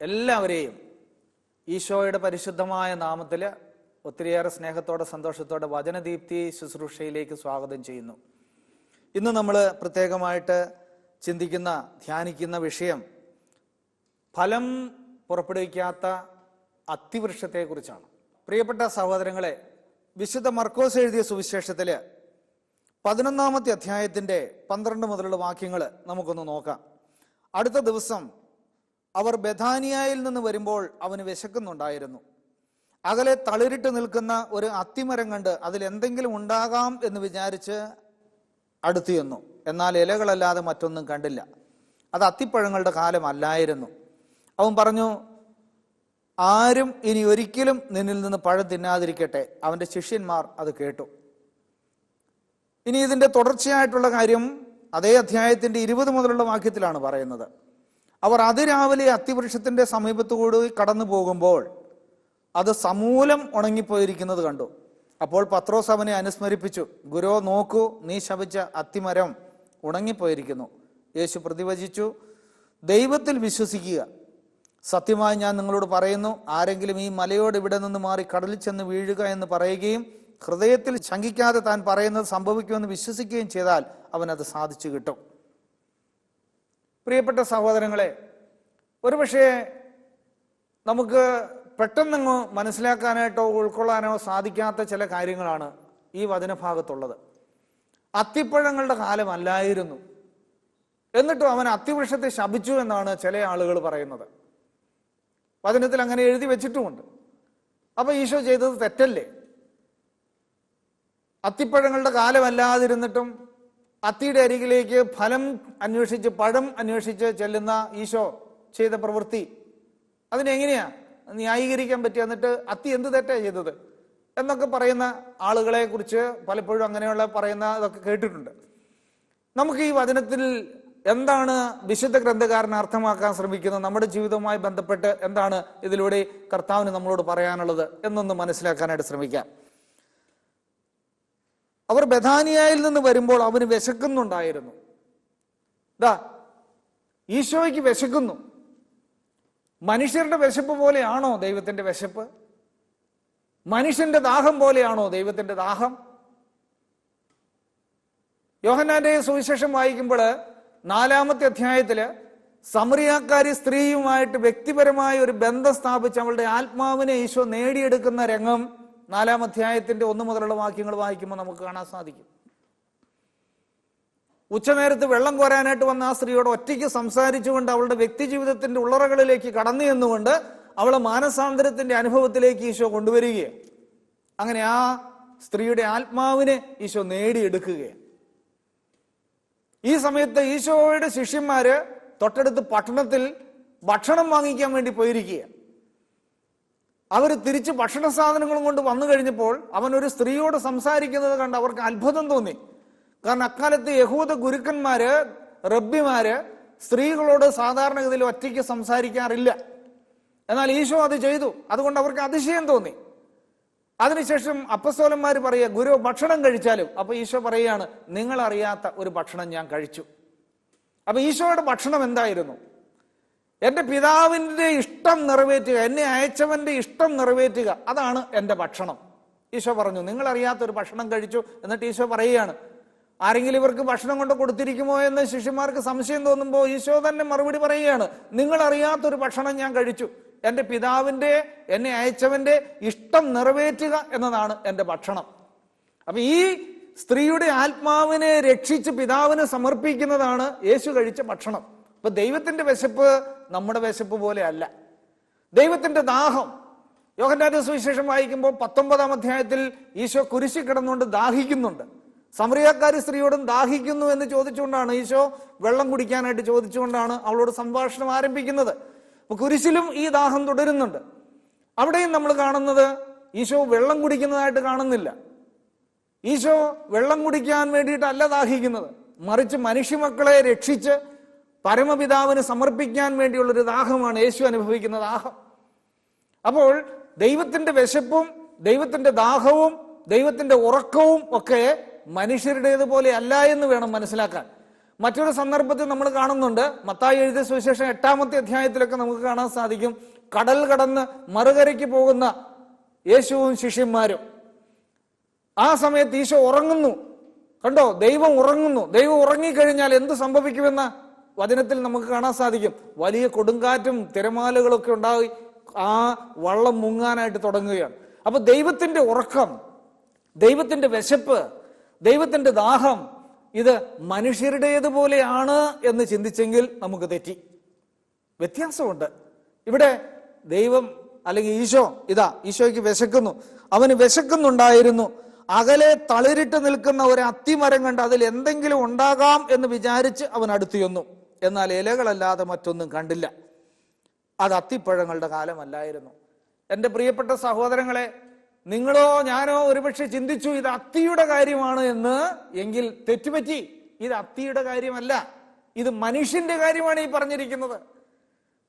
എല്ലാവരെയും ഈശോയുടെ പരിശുദ്ധമായ നാമത്തിൽ ഒത്തിരിയേറെ സ്നേഹത്തോടെ സന്തോഷത്തോടെ വചനദീപ്തി ശുശ്രൂഷയിലേക്ക് സ്വാഗതം ചെയ്യുന്നു. ഇന്ന് നമ്മൾ പ്രത്യേകമായിട്ട് ചിന്തിക്കുന്ന ധ്യാനിക്കുന്ന വിഷയം ഫലം പുറപ്പെടുവിക്കാത്ത അത്തിവൃക്ഷത്തെക്കുറിച്ചാണ്. പ്രിയപ്പെട്ട സഹോദരങ്ങളെ വിശുദ്ധ മർക്കോസ് എഴുതിയ സുവിശേഷത്തിൽ പതിനൊന്നാമത്തെ അധ്യായത്തിന്റെ പന്ത്രണ്ട് മുതലുള്ള വാക്യങ്ങൾ നമുക്കൊന്ന് നോക്കാം. അടുത്ത ദിവസം അവർ ബഥാനിയായിൽ നിന്ന് വരുമ്പോൾ അവന് വിശക്കുന്നുണ്ടായിരുന്നു. അകലെ തളിരിട്ട് നിൽക്കുന്ന ഒരു അത്തിമരം കണ്ട് അതിൽ എന്തെങ്കിലും ഉണ്ടാകാം എന്ന് വിചാരിച്ച് അടുത്തു ചെന്നു. എന്നാൽ ഇലകളല്ലാതെ മറ്റൊന്നും കണ്ടില്ല. അത് അത്തിപ്പഴങ്ങളുടെ കാലമല്ലായിരുന്നു അവൻ പറഞ്ഞു ആരും ഇനി ഒരിക്കലും നിന്നിൽ നിന്ന് പഴം തിന്നാതിരിക്കട്ടെ. അവന്റെ ശിഷ്യന്മാർ അത് കേട്ടു. ഇനി ഇതിന്റെ തുടർച്ചയായിട്ടുള്ള കാര്യം അതേ അധ്യായത്തിന്റെ ഇരുപത് മുതലുള്ള വാക്യത്തിലാണ് പറയുന്നത്. അവർ അതിരാവിലെ അത്തിവൃക്ഷത്തിന്റെ സമീപത്തുകൂടി കടന്നു പോകുമ്പോൾ അത് സമൂലം ഉണങ്ങിപ്പോയിരിക്കുന്നത് കണ്ടു. അപ്പോൾ പത്രോസ് അവനെ അനുസ്മരിപ്പിച്ചു ഗുരോ നോക്കൂ നീ ശപിച്ച അത്തിമരം ഉണങ്ങിപ്പോയിരിക്കുന്നു. യേശു പ്രതിവചിച്ചു ദൈവത്തിൽ വിശ്വസിക്കുക. സത്യമായി ഞാൻ നിങ്ങളോട് പറയുന്നു ആരെങ്കിലും ഈ മലയോട് ഇവിടെ നിന്ന് മാറി കടലിൽ ചെന്ന് വീഴുക എന്ന് പറയുകയും ഹൃദയത്തിൽ ശങ്കിക്കാതെ താൻ പറയുന്നത് സംഭവിക്കുമെന്ന് വിശ്വസിക്കുകയും ചെയ്താൽ അവനത് സാധിച്ചു കിട്ടും. പ്രിയപ്പെട്ട സഹോദരങ്ങളെ ഒരുപക്ഷെ നമുക്ക് പെട്ടെന്നങ്ങ് മനസ്സിലാക്കാനായിട്ടോ ഉൾക്കൊള്ളാനോ സാധിക്കാത്ത ചില കാര്യങ്ങളാണ് ഈ വചനഭാഗത്തുള്ളത്. അത്തിപ്പഴങ്ങളുടെ കാലമല്ലായിരുന്നു. എന്നിട്ടും അവൻ അത്തിവൃക്ഷത്തെ ശപിച്ചു എന്നാണ് ചില ആളുകൾ പറയുന്നത്. വചനത്തിൽ അങ്ങനെ എഴുതി വെച്ചിട്ടുമുണ്ട്. അപ്പൊ ഈശോ ചെയ്തത് തെറ്റല്ലേ? അത്തിപ്പഴങ്ങളുടെ കാലമല്ലാതിരുന്നിട്ടും അത്തിയുടെ അരികിലേക്ക് ഫലം അന്വേഷിച്ച് പഴം അന്വേഷിച്ച് ചെല്ലുന്ന ഈശോ ചെയ്ത പ്രവൃത്തി അതിനെങ്ങനെയാ ന്യായീകരിക്കാൻ പറ്റുക എന്നിട്ട് അത്തി എന്ത് തെറ്റാ ചെയ്തത്? എന്നൊക്കെ പറയുന്ന ആളുകളെ കുറിച്ച് പലപ്പോഴും അങ്ങനെയുള്ള പറയുന്ന ഇതൊക്കെ കേട്ടിട്ടുണ്ട്. നമുക്ക് ഈ വചനത്തിൽ എന്താണ് വിശുദ്ധ ഗ്രന്ഥകാരൻ അർത്ഥമാക്കാൻ ശ്രമിക്കുന്നത്? നമ്മുടെ ജീവിതവുമായി ബന്ധപ്പെട്ട് എന്താണ് ഇതിലൂടെ കർത്താവിന് നമ്മളോട് പറയാനുള്ളത് എന്നൊന്ന് മനസ്സിലാക്കാനായിട്ട് ശ്രമിക്കാം. അവർ ബഥാനിയായിൽ നിന്ന് വരുമ്പോൾ അവന് വിശക്കുന്നുണ്ടായിരുന്നു. ദാ ഈശോയ്ക്ക് വിശക്കുന്നു. മനുഷ്യരുടെ വിശപ്പ് പോലെയാണോ ദൈവത്തിന്റെ വിശപ്പ്? മനുഷ്യന്റെ ദാഹം പോലെയാണോ ദൈവത്തിന്റെ ദാഹം? യോഹന്നാന്റെ സുവിശേഷം വായിക്കുമ്പോൾ നാലാമത്തെ അധ്യായത്തിൽ സമറിയാക്കാരി സ്ത്രീയുമായിട്ട് വ്യക്തിപരമായ ഒരു ബന്ധം സ്ഥാപിച്ച് അവളുടെ ആത്മാവിനെ ഈശോ നേടിയെടുക്കുന്ന രംഗം നാലാം അധ്യായത്തിന്റെ ഒന്ന് മുതലുള്ള വാക്യങ്ങൾ വായിക്കുമ്പോൾ നമുക്ക് കാണാൻ സാധിക്കും. ഉച്ചനേരത്ത് വെള്ളം കോരാനായിട്ട് വന്ന ആ സ്ത്രീയോട് ഒറ്റയ്ക്ക് സംസാരിച്ചുകൊണ്ട് അവളുടെ വ്യക്തി ജീവിതത്തിന്റെ ഉള്ളറകളിലേക്ക് കടന്നു ചെന്നുകൊണ്ട് അവളെ മാനസാന്തരത്തിന്റെ അനുഭവത്തിലേക്ക് ഈശോ കൊണ്ടുവരികയാണ്. അങ്ങനെ ആ സ്ത്രീയുടെ ആത്മാവിനെ ഈശോ നേടിയെടുക്കുകയാണ്. ഈ സമയത്ത് ഈശോയുടെ ശിഷ്യന്മാര് തൊട്ടടുത്ത് പട്ടണത്തിൽ ഭക്ഷണം വാങ്ങിക്കാൻ വേണ്ടി പോയിരിക്കുകയാണ്. അവർ തിരിച്ച് ഭക്ഷണ സാധനങ്ങളും കൊണ്ട് വന്നു കഴിഞ്ഞപ്പോൾ അവൻ ഒരു സ്ത്രീയോട് സംസാരിക്കുന്നത് കണ്ട് അവർക്ക് അത്ഭുതം തോന്നി. കാരണം അക്കാലത്ത് യഹൂദ ഗുരുക്കന്മാര് റബ്ബിമാര് സ്ത്രീകളോട് സാധാരണഗതിയിൽ ഒറ്റയ്ക്ക് സംസാരിക്കാറില്ല. എന്നാൽ ഈശോ അത് ചെയ്തു. അതുകൊണ്ട് അവർക്ക് അതിശയം തോന്നി. അതിനുശേഷം അപ്പസ്തോലന്മാർ പറയുക ഗുരു ഭക്ഷണം കഴിച്ചാലും. അപ്പൊ ഈശോ പറയുകയാണ് നിങ്ങൾ അറിയാത്ത ഒരു ഭക്ഷണം ഞാൻ കഴിച്ചു. അപ്പൊ ഈശോയുടെ ഭക്ഷണം എന്തായിരുന്നു? എന്റെ പിതാവിന്റെ ഇഷ്ടം നിറവേറ്റുക എന്നെ അയച്ചവന്റെ ഇഷ്ടം നിറവേറ്റുക അതാണ് എന്റെ ഭക്ഷണം. ഈശോ പറഞ്ഞു ഒരു ഭക്ഷണം കഴിച്ചു എന്നിട്ട് ഈശോ പറയുകയാണ് ആരെങ്കിലും ഇവർക്ക് ഭക്ഷണം കൊണ്ട് കൊടുത്തിരിക്കുമോ എന്ന് ശിഷ്യന്മാർക്ക് സംശയം തോന്നുമ്പോൾ ഈശോ തന്നെ മറുപടി പറയുകയാണ് നിങ്ങൾ അറിയാത്തൊരു ഭക്ഷണം ഞാൻ കഴിച്ചു എന്റെ പിതാവിന്റെ എന്നെ അയച്ചവന്റെ ഇഷ്ടം നിറവേറ്റുക എന്നതാണ് എന്റെ ഭക്ഷണം. അപ്പൊ ഈ സ്ത്രീയുടെ ആത്മാവിനെ രക്ഷിച്ച് പിതാവിന് സമർപ്പിക്കുന്നതാണ് യേശു കഴിച്ച ഭക്ഷണം. അപ്പൊ ദൈവത്തിന്റെ വിശപ്പ് നമ്മുടെ വിശപ്പ് പോലെ അല്ല. ദൈവത്തിന്റെ ദാഹം. യോഹന്നാന്റെ സുവിശേഷം വായിക്കുമ്പോൾ പത്തൊമ്പതാം അധ്യായത്തിൽ ഈശോ കുരിശി കിടന്നുകൊണ്ട് ദാഹിക്കുന്നുണ്ട്. സമറിയാക്കാരി സ്ത്രീയോടും ദാഹിക്കുന്നു എന്ന് ചോദിച്ചുകൊണ്ടാണ് ഈശോ വെള്ളം കുടിക്കാനായിട്ട് ചോദിച്ചുകൊണ്ടാണ് അവളോട് സംഭാഷണം ആരംഭിക്കുന്നത്. കുരിശിലും ഈ ദാഹം തുടരുന്നുണ്ട്. അവിടെയും നമ്മൾ കാണുന്നത് ഈശോ വെള്ളം കുടിക്കുന്നതായിട്ട് കാണുന്നില്ല. ഈശോ വെള്ളം കുടിക്കാൻ വേണ്ടിയിട്ടല്ല ദാഹിക്കുന്നത്. മറിച്ച് മനുഷ്യമക്കളെ രക്ഷിച്ച് പരമപിതാവിന് സമർപ്പിക്കാൻ വേണ്ടിയുള്ളൊരു ദാഹമാണ് യേശു അനുഭവിക്കുന്ന ദാഹം. അപ്പോൾ ദൈവത്തിന്റെ വിശപ്പും ദൈവത്തിന്റെ ദാഹവും ദൈവത്തിന്റെ ഉറക്കവും ഒക്കെ മനുഷ്യരുടേതുപോലെ അല്ല എന്ന് വേണം മനസ്സിലാക്കാൻ. മറ്റൊരു സന്ദർഭത്തിൽ നമ്മൾ കാണുന്നുണ്ട് മത്തായി എഴുതിയ സുവിശേഷം എട്ടാമത്തെ അധ്യായത്തിലൊക്കെ നമുക്ക് കാണാൻ സാധിക്കും കടൽ കടന്ന് മറുകരയ്ക്ക് പോകുന്ന യേശുവും ശിഷ്യന്മാരും. ആ സമയത്ത് ഈശോ ഉറങ്ങുന്നു. കണ്ടോ? ദൈവം ഉറങ്ങുന്നു. ദൈവം ഉറങ്ങിക്കഴിഞ്ഞാൽ എന്ത് സംഭവിക്കുമെന്ന? വചനത്തിൽ നമുക്ക് കാണാൻ സാധിക്കും. വലിയ കൊടുങ്കാറ്റും തിരമാലകളൊക്കെ ഉണ്ടായി ആ വള്ളം മുങ്ങാനായിട്ട് തുടങ്ങുകയാണ്. അപ്പൊ ദൈവത്തിന്റെ ഉറക്കം ദൈവത്തിന്റെ വിശപ്പ് ദൈവത്തിന്റെ ദാഹം ഇത് മനുഷ്യരുടേതുപോലെയാണ് എന്ന് ചിന്തിച്ചെങ്കിൽ നമുക്ക് തെറ്റി. വ്യത്യാസമുണ്ട്. ഇവിടെ ദൈവം അല്ലെങ്കിൽ ഈശോ ഇതാ ഈശോയ്ക്ക് വിശക്കുന്നു. അവന് വിശക്കുന്നുണ്ടായിരുന്നു. അകലെ തളിരിട്ട് നിൽക്കുന്ന ഒരു അത്തിമരം കണ്ട് അതിൽ എന്തെങ്കിലും ഉണ്ടാകാം എന്ന് വിചാരിച്ച് അവൻ അടുത്തു ചെന്നു. എന്നാൽ ഇലകളല്ലാതെ മറ്റൊന്നും കണ്ടില്ല. അത് അത്തിപ്പഴങ്ങളുടെ കാലമല്ലായിരുന്നു. എന്റെ പ്രിയപ്പെട്ട സഹോദരങ്ങളെ നിങ്ങളോ ഞാനോ ഒരുപക്ഷെ ചിന്തിച്ചു ഇത് അത്തിയുടെ കാര്യമാണ് എന്ന് എങ്കിൽ തെറ്റുപറ്റി. ഇത് അത്തിയുടെ കാര്യമല്ല. ഇത് മനുഷ്യന്റെ കാര്യമാണ് ഈ പറഞ്ഞിരിക്കുന്നത്.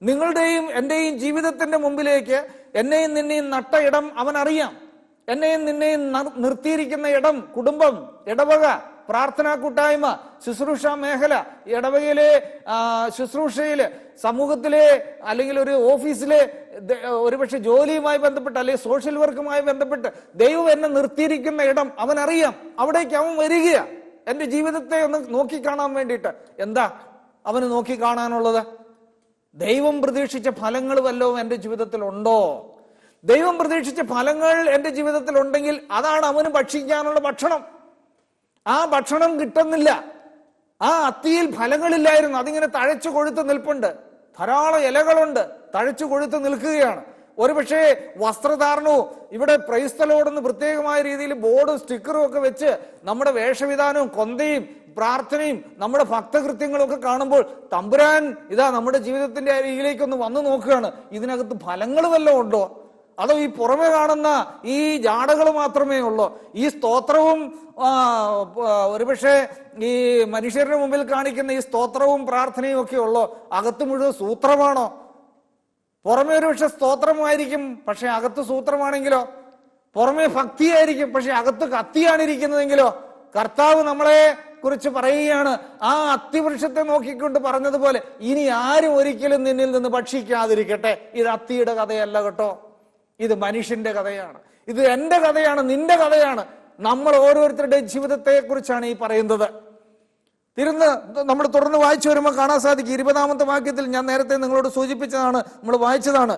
നിങ്ങളുടെയും എന്റെയും ജീവിതത്തിന്റെ മുമ്പിലേക്ക് എന്നെയും നിന്നെയും നട്ട ഇടം അവൻ അറിയാം എന്നെയും നിന്നെയും നർ- നിർത്തിയിരിക്കുന്ന ഇടം കുടുംബം ഇടവക പ്രാർത്ഥനാ കൂട്ടായ്മ ശുശ്രൂഷ മേഖല ഇടവകയിലെ ശുശ്രൂഷയിൽ സമൂഹത്തിലെ അല്ലെങ്കിൽ ഒരു ഓഫീസിലെ ഒരുപക്ഷെ ജോലിയുമായി ബന്ധപ്പെട്ട് അല്ലെങ്കിൽ സോഷ്യൽ വർക്കുമായി ബന്ധപ്പെട്ട് ദൈവം എന്നെ നിർത്തിയിരിക്കുന്ന ഇടം അവൻ അറിയാം അവിടേക്ക് അവൻ വരികയാ. എന്റെ ജീവിതത്തെ ഒന്ന് നോക്കിക്കാണാൻ വേണ്ടിയിട്ട്. എന്താ അവന് നോക്കിക്കാണാനുള്ളത് ദൈവം പ്രതീക്ഷിച്ച ഫലങ്ങൾ വല്ലതും എന്റെ ജീവിതത്തിൽ ഉണ്ടോ? ദൈവം പ്രതീക്ഷിച്ച ഫലങ്ങൾ എന്റെ ജീവിതത്തിൽ ഉണ്ടെങ്കിൽ അതാണ് അവന് ഭക്ഷിക്കാനുള്ള ഭക്ഷണം. ആ ഭക്ഷണം കിട്ടുന്നില്ല. ആ അത്തിയിൽ ഫലങ്ങളില്ലായിരുന്നു. അതിങ്ങനെ തഴച്ചു കൊഴുത്ത് നിൽപ്പുണ്ട്. ധാരാളം ഇലകളുണ്ട്. തഴച്ചു കൊഴുത്ത് നിൽക്കുകയാണ്. ഒരുപക്ഷെ വസ്ത്രധാരണവും ഇവിടെ പ്രൈസ്തലോടൊന്ന് പ്രത്യേകമായ രീതിയിൽ ബോർഡും സ്റ്റിക്കറും ഒക്കെ വെച്ച് നമ്മുടെ വേഷവിധാനവും കൊന്തയും പ്രാർത്ഥനയും നമ്മുടെ ഭക്തകൃത്യങ്ങളും ഒക്കെ കാണുമ്പോൾ തമ്പുരാൻ ഇതാ നമ്മുടെ ജീവിതത്തിന്റെ അരികിലേക്കൊന്ന് വന്നു നോക്കുകയാണ്. ഇതിനകത്ത് ഫലങ്ങൾ വല്ലതും ഉണ്ടോ? അതോ ഈ പുറമെ കാണുന്ന ഈ ജാടകൾ മാത്രമേ ഉള്ളൂ. ഈ സ്തോത്രവും ഒരുപക്ഷെ ഈ മനുഷ്യരുടെ മുമ്പിൽ കാണിക്കുന്ന ഈ സ്തോത്രവും പ്രാർത്ഥനയും ഒക്കെ ഉള്ളോ. അകത്ത് മുഴുവൻ സൂത്രമാണോ? പുറമെ ഒരുപക്ഷെ സ്തോത്രമായിരിക്കും പക്ഷെ അകത്ത് സൂത്രമാണെങ്കിലോ? പുറമെ ഭക്തിയായിരിക്കും പക്ഷെ അകത്ത് കത്തിയാണ് ഇരിക്കുന്നതെങ്കിലോ? കർത്താവ് നമ്മളെ കുറിച്ച് പറയുകയാണ്. ആ അത്തിവൃക്ഷത്തെ നോക്കിക്കൊണ്ട് പറഞ്ഞതുപോലെ ഇനി ആരും ഒരിക്കലും നിന്നിൽ നിന്ന് ഭക്ഷിക്കാതിരിക്കട്ടെ. ഇത് അത്തിയുടെ കഥയല്ല കേട്ടോ. ഇത് മനുഷ്യന്റെ കഥയാണ്. ഇത് എന്റെ കഥയാണ് നിന്റെ കഥയാണ്. നമ്മൾ ഓരോരുത്തരുടെയും ജീവിതത്തെ കുറിച്ചാണ് ഈ പറയുന്നത്. തിരുന്ന് നമ്മൾ തുടർന്ന് വായിച്ചു വരുമ്പോൾ കാണാൻ സാധിക്കും. ഇരുപതാമത്തെ വാക്യത്തിൽ ഞാൻ നേരത്തെ നിങ്ങളോട് സൂചിപ്പിച്ചതാണ് നമ്മൾ വായിച്ചതാണ്.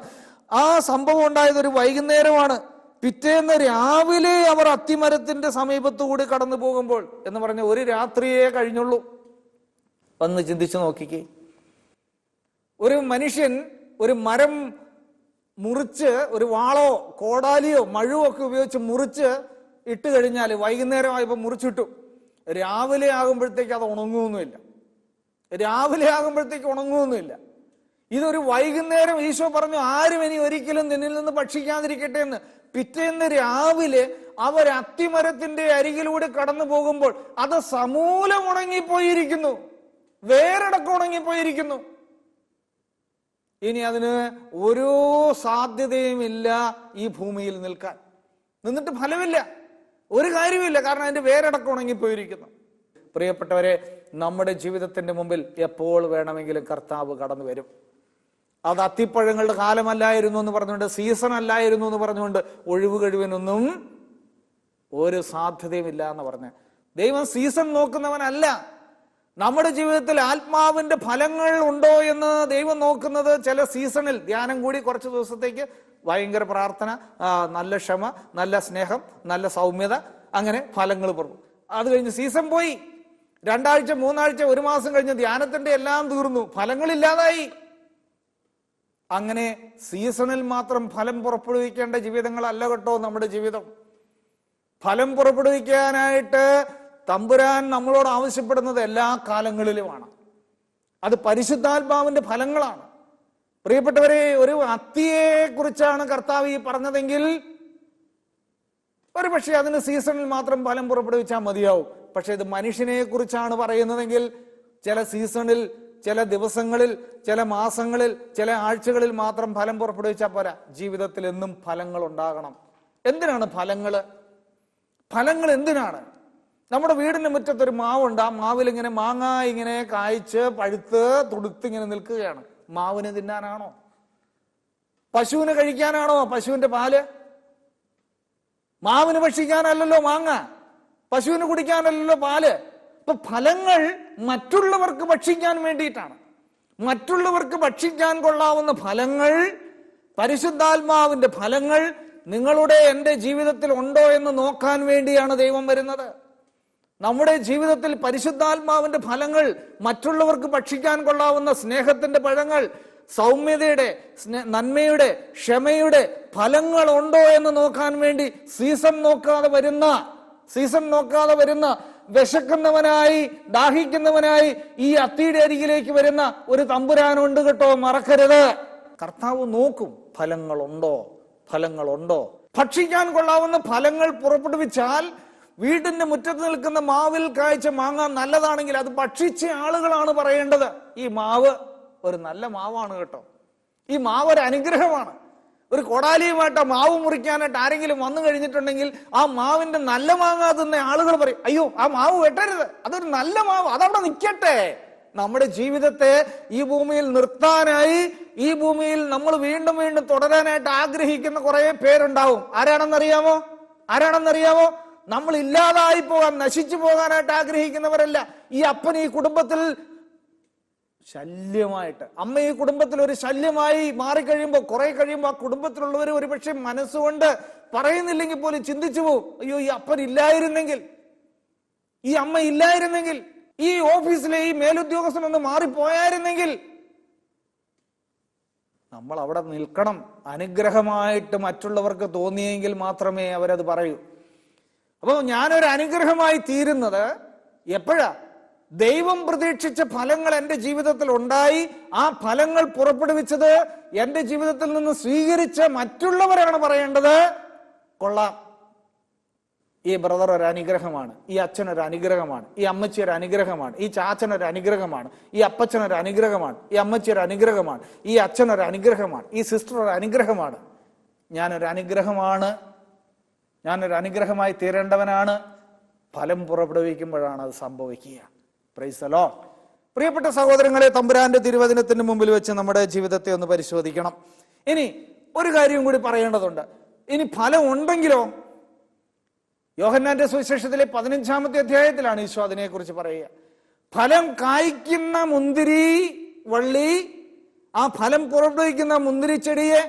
ആ സംഭവം ഉണ്ടായത് ഒരു വൈകുന്നേരമാണ്. പിറ്റേന്ന് രാവിലെ അവർ അത്തിമരത്തിന്റെ സമീപത്തുകൂടി കടന്നു പോകുമ്പോൾ എന്ന് പറഞ്ഞ ഒരു രാത്രിയേ കഴിഞ്ഞുള്ളൂ. വന്ന് ചിന്തിച്ചു നോക്കിക്കേ. ഒരു മനുഷ്യൻ ഒരു മരം മുറിച്ച് ഒരു വാളോ കോടാലിയോ മഴുവോ ഒക്കെ ഉപയോഗിച്ച് മുറിച്ച് ഇട്ട് കഴിഞ്ഞാൽ വൈകുന്നേരം ആയപ്പോൾ മുറിച്ചിട്ടു. രാവിലെ ആകുമ്പോഴത്തേക്ക് അത് ഉണങ്ങുമൊന്നുമില്ല രാവിലെ ആകുമ്പോഴത്തേക്ക് ഉണങ്ങുമൊന്നുമില്ല ഇതൊരു വൈകുന്നേരം ഈശോ പറഞ്ഞു ആരും ഇനി ഒരിക്കലും നിന്നിൽ നിന്ന് ഭക്ഷിക്കാതിരിക്കട്ടെ എന്ന്. പിറ്റേന്ന് രാവിലെ അവർ അത്തിമരത്തിന്റെ അരികിലൂടെ കടന്നു പോകുമ്പോൾ അത് സമൂലം ഉണങ്ങിപ്പോയിരിക്കുന്നു. വേരടക്കം ഉണങ്ങിപ്പോയിരിക്കുന്നു. ഇനി അതിന് ഒരു സാധ്യതയും ഇല്ല ഈ ഭൂമിയിൽ നിൽക്കാൻ. നിന്നിട്ട് ഫലമില്ല. ഒരു കാര്യമില്ല കാരണം അതിന്റെ വേരടക്കം ഉണങ്ങിപ്പോയിരിക്കുന്നു. പ്രിയപ്പെട്ടവരെ നമ്മുടെ ജീവിതത്തിന്റെ മുമ്പിൽ എപ്പോൾ വേണമെങ്കിലും കർത്താവ് കടന്നു വരും. അത് അത്തിപ്പഴങ്ങളുടെ കാലമല്ലായിരുന്നു എന്ന് പറഞ്ഞുകൊണ്ട് സീസൺ അല്ലായിരുന്നു എന്ന് പറഞ്ഞുകൊണ്ട് ഒഴിവ് കഴിവിനൊന്നും ഒരു സാധ്യതയുമില്ല എന്ന് പറഞ്ഞ്. ദൈവം സീസൺ നോക്കുന്നവനല്ല. നമ്മുടെ ജീവിതത്തിൽ ആത്മാവിന്റെ ഫലങ്ങൾ ഉണ്ടോ എന്ന് ദൈവം നോക്കുന്നത് ചില സീസണിൽ. ധ്യാനം കൂടി കുറച്ച് ദിവസത്തേക്ക് ഭയങ്കര പ്രാർത്ഥന നല്ല ക്ഷമ നല്ല സ്നേഹം നല്ല സൗമ്യത അങ്ങനെ ഫലങ്ങൾ പറഞ്ഞു അത് കഴിഞ്ഞ് സീസൺ പോയി. രണ്ടാഴ്ച മൂന്നാഴ്ച ഒരു മാസം കഴിഞ്ഞ് ധ്യാനത്തിന്റെ എല്ലാം തീർന്നു. ഫലങ്ങളില്ലാതായി അങ്ങനെ സീസണിൽ മാത്രം ഫലം പുറപ്പെടുവിക്കേണ്ട ജീവിതങ്ങളല്ല കേട്ടോ നമ്മുടെ ജീവിതം. ഫലം പുറപ്പെടുവിക്കാനായിട്ട് തമ്പുരാൻ നമ്മളോട് ആവശ്യപ്പെടുന്നത് എല്ലാ കാലങ്ങളിലുമാണ്. അത് പരിശുദ്ധാത്മാവിന്റെ ഫലങ്ങളാണ്. പ്രിയപ്പെട്ടവരെ ഒരു അത്തിയെ കുറിച്ചാണ് കർത്താവ് ഈ പറഞ്ഞതെങ്കിൽ ഒരു പക്ഷേ അതിന് സീസണിൽ മാത്രം ഫലം പുറപ്പെടുവിച്ചാൽ മതിയാവും. പക്ഷെ ഇത് മനുഷ്യനെ കുറിച്ചാണ് പറയുന്നതെങ്കിൽ ചില സീസണിൽ ചില ദിവസങ്ങളിൽ ചില മാസങ്ങളിൽ ചില ആഴ്ചകളിൽ മാത്രം ഫലം പുറപ്പെടുവിച്ചാൽ പോരാ. ജീവിതത്തിൽ എന്നും ഫലങ്ങൾ ഉണ്ടാകണം. എന്തിനാണ് ഫലങ്ങൾ ഫലങ്ങൾ എന്തിനാണ്? നമ്മുടെ വീടിന്റെ മുറ്റത്തൊരു മാവുണ്ട്. ആ മാവിൽ ഇങ്ങനെ മാങ്ങ ഇങ്ങനെ കായ്ച്ച് പഴുത്ത് തുടുത്ത് ഇങ്ങനെ നിൽക്കുകയാണ്. മാവിന് തിന്നാനാണോ? പശുവിന് കഴിക്കാനാണോ? പശുവിന്റെ പാൽ? മാവിന് ഭക്ഷിക്കാനല്ലല്ലോ മാങ്ങ. പശുവിന് കുടിക്കാനല്ലല്ലോ പാൽ. അപ്പൊ ഫലങ്ങൾ മറ്റുള്ളവർക്ക് ഭക്ഷിക്കാൻ വേണ്ടിയിട്ടാണ്. മറ്റുള്ളവർക്ക് ഭക്ഷിക്കാൻ കൊള്ളാവുന്ന ഫലങ്ങൾ പരിശുദ്ധാത്മാവിന്റെ ഫലങ്ങൾ നിങ്ങളുടെ എന്റെ ജീവിതത്തിൽ ഉണ്ടോ എന്ന് നോക്കാൻ വേണ്ടിയാണ് ദൈവം വരുന്നത്. നമ്മുടെ ജീവിതത്തിൽ പരിശുദ്ധാത്മാവിന്റെ ഫലങ്ങൾ മറ്റുള്ളവർക്ക് ഭക്ഷിക്കാൻ കൊള്ളാവുന്ന സ്നേഹത്തിന്റെ പഴങ്ങൾ സൗമ്യതയുടെ നന്മയുടെ ക്ഷമയുടെ ഫലങ്ങൾ ഉണ്ടോ എന്ന് നോക്കാൻ വേണ്ടി സീസൺ നോക്കാതെ വരുന്ന സീസൺ നോക്കാതെ വരുന്ന വിശക്കുന്നവനായി ദാഹിക്കുന്നവനായി ഈ അത്തിയുടെ അരികിലേക്ക് വരുന്ന ഒരു തമ്പുരാനുണ്ട് കേട്ടോ മറക്കരുത്. കർത്താവ് നോക്കും ഫലങ്ങളുണ്ടോ ഫലങ്ങളുണ്ടോ. ഭക്ഷിക്കാൻ കൊള്ളാവുന്ന ഫലങ്ങൾ പുറപ്പെടുവിച്ചാൽ വീടിന്റെ മുറ്റത്ത് നിൽക്കുന്ന മാവിൽ കായ്ച്ച മാങ്ങ നല്ലതാണെങ്കിൽ അത് ഭക്ഷിച്ച ആളുകളാണ് പറയേണ്ടത്. ഈ മാവ് ഒരു നല്ല മാവാണ് കേട്ടോ. ഈ മാവ് ഒരു അനുഗ്രഹമാണ്. ഒരു കൊടാലിയുമായിട്ട് മാവ് മുറിക്കാനായിട്ട് ആരെങ്കിലും വന്നു കഴിഞ്ഞിട്ടുണ്ടെങ്കിൽ ആ മാവിന്റെ നല്ല മാങ്ങ തിന്ന ആളുകൾ പറയും അയ്യോ ആ മാവ് വെട്ടരുത്. അതൊരു നല്ല മാവ്. അതവിടെ നിൽക്കട്ടെ നമ്മുടെ ജീവിതത്തെ ഈ ഭൂമിയിൽ നിർത്താനായി ഈ ഭൂമിയിൽ നമ്മൾ വീണ്ടും വീണ്ടും തുടരാനായിട്ട് ആഗ്രഹിക്കുന്ന കുറെ പേരുണ്ടാവും. ആരാണെന്നറിയാമോ? ആരാണെന്നറിയാമോ? നമ്മൾ ഇല്ലാതായി പോകാൻ നശിച്ചു പോകാനായിട്ട് ആഗ്രഹിക്കുന്നവരല്ല. ഈ അപ്പൻ ഈ കുടുംബത്തിൽ ശല്യമായിട്ട് അമ്മ ഈ കുടുംബത്തിൽ ഒരു ശല്യമായി മാറിക്കഴിയുമ്പോൾ കുറെ കഴിയുമ്പോൾ ആ കുടുംബത്തിലുള്ളവർ ഒരുപക്ഷെ മനസ്സുകൊണ്ട് പറയുന്നില്ലെങ്കിൽ പോലും ചിന്തിച്ചു പോകും. അയ്യോ ഈ അപ്പൻ ഇല്ലായിരുന്നെങ്കിൽ ഈ അമ്മ ഇല്ലായിരുന്നെങ്കിൽ ഈ ഓഫീസിലെ ഈ മേലുദ്യോഗസ്ഥൻ ഒന്ന് മാറിപ്പോയായിരുന്നെങ്കിൽ നമ്മൾ അവിടെ നിൽക്കണം. അനുഗ്രഹമായിട്ട് മറ്റുള്ളവർക്ക് തോന്നിയെങ്കിൽ മാത്രമേ അവരത് പറയൂ. അപ്പോൾ ഞാനൊരു അനുഗ്രഹമായി തീരുന്നത് എപ്പോഴാ? ദൈവം പ്രതീക്ഷിച്ച ഫലങ്ങൾ എന്റെ ജീവിതത്തിൽ ഉണ്ടായി. ആ ഫലങ്ങൾ പുറപ്പെടുവിച്ചത് എന്റെ ജീവിതത്തിൽ നിന്ന് സ്വീകരിച്ച മറ്റുള്ളവരാണ് പറയേണ്ടത്. കൊള്ളാം. ഈ ബ്രദർ ഒരു അനുഗ്രഹമാണ്. ഈ അച്ഛൻ ഒരു അനുഗ്രഹമാണ്. ഈ അമ്മച്ചി ഒരു അനുഗ്രഹമാണ്. ഈ ചാച്ചൻ ഒരു അനുഗ്രഹമാണ്. ഈ അപ്പച്ചൻ ഒരു അനുഗ്രഹമാണ്. ഈ അമ്മച്ചി ഒരു അനുഗ്രഹമാണ്. ഈ അച്ഛൻ ഒരു അനുഗ്രഹമാണ്. ഈ സിസ്റ്റർ ഒരു അനുഗ്രഹമാണ്. ഞാനൊരു അനുഗ്രഹമാണ്. ഞാനൊരു അനുഗ്രഹമായി തീരേണ്ടവനാണ്. ഫലം പുറപ്പെടുവിക്കുമ്പോഴാണ് അത് സംഭവിക്കുക. പ്രൈസലോ പ്രിയപ്പെട്ട സഹോദരങ്ങളെ തമ്പുരാന്റെ തിരുവചനത്തിന് മുമ്പിൽ വെച്ച് നമ്മുടെ ജീവിതത്തെ ഒന്ന് പരിശോധിക്കണം. ഇനി ഒരു കാര്യം കൂടി പറയേണ്ടതുണ്ട്. ഇനി ഫലം ഉണ്ടെങ്കിലോ? യോഹന്നാന്റെ സുവിശേഷത്തിലെ പതിനഞ്ചാമത്തെ അധ്യായത്തിലാണ് ഈശോ അതിനെക്കുറിച്ച് പറയുക. ഫലം കായ്ക്കുന്ന മുന്തിരി വള്ളി ആ ഫലം പുറപ്പെടുവിക്കുന്ന മുന്തിരി ചെടിയെ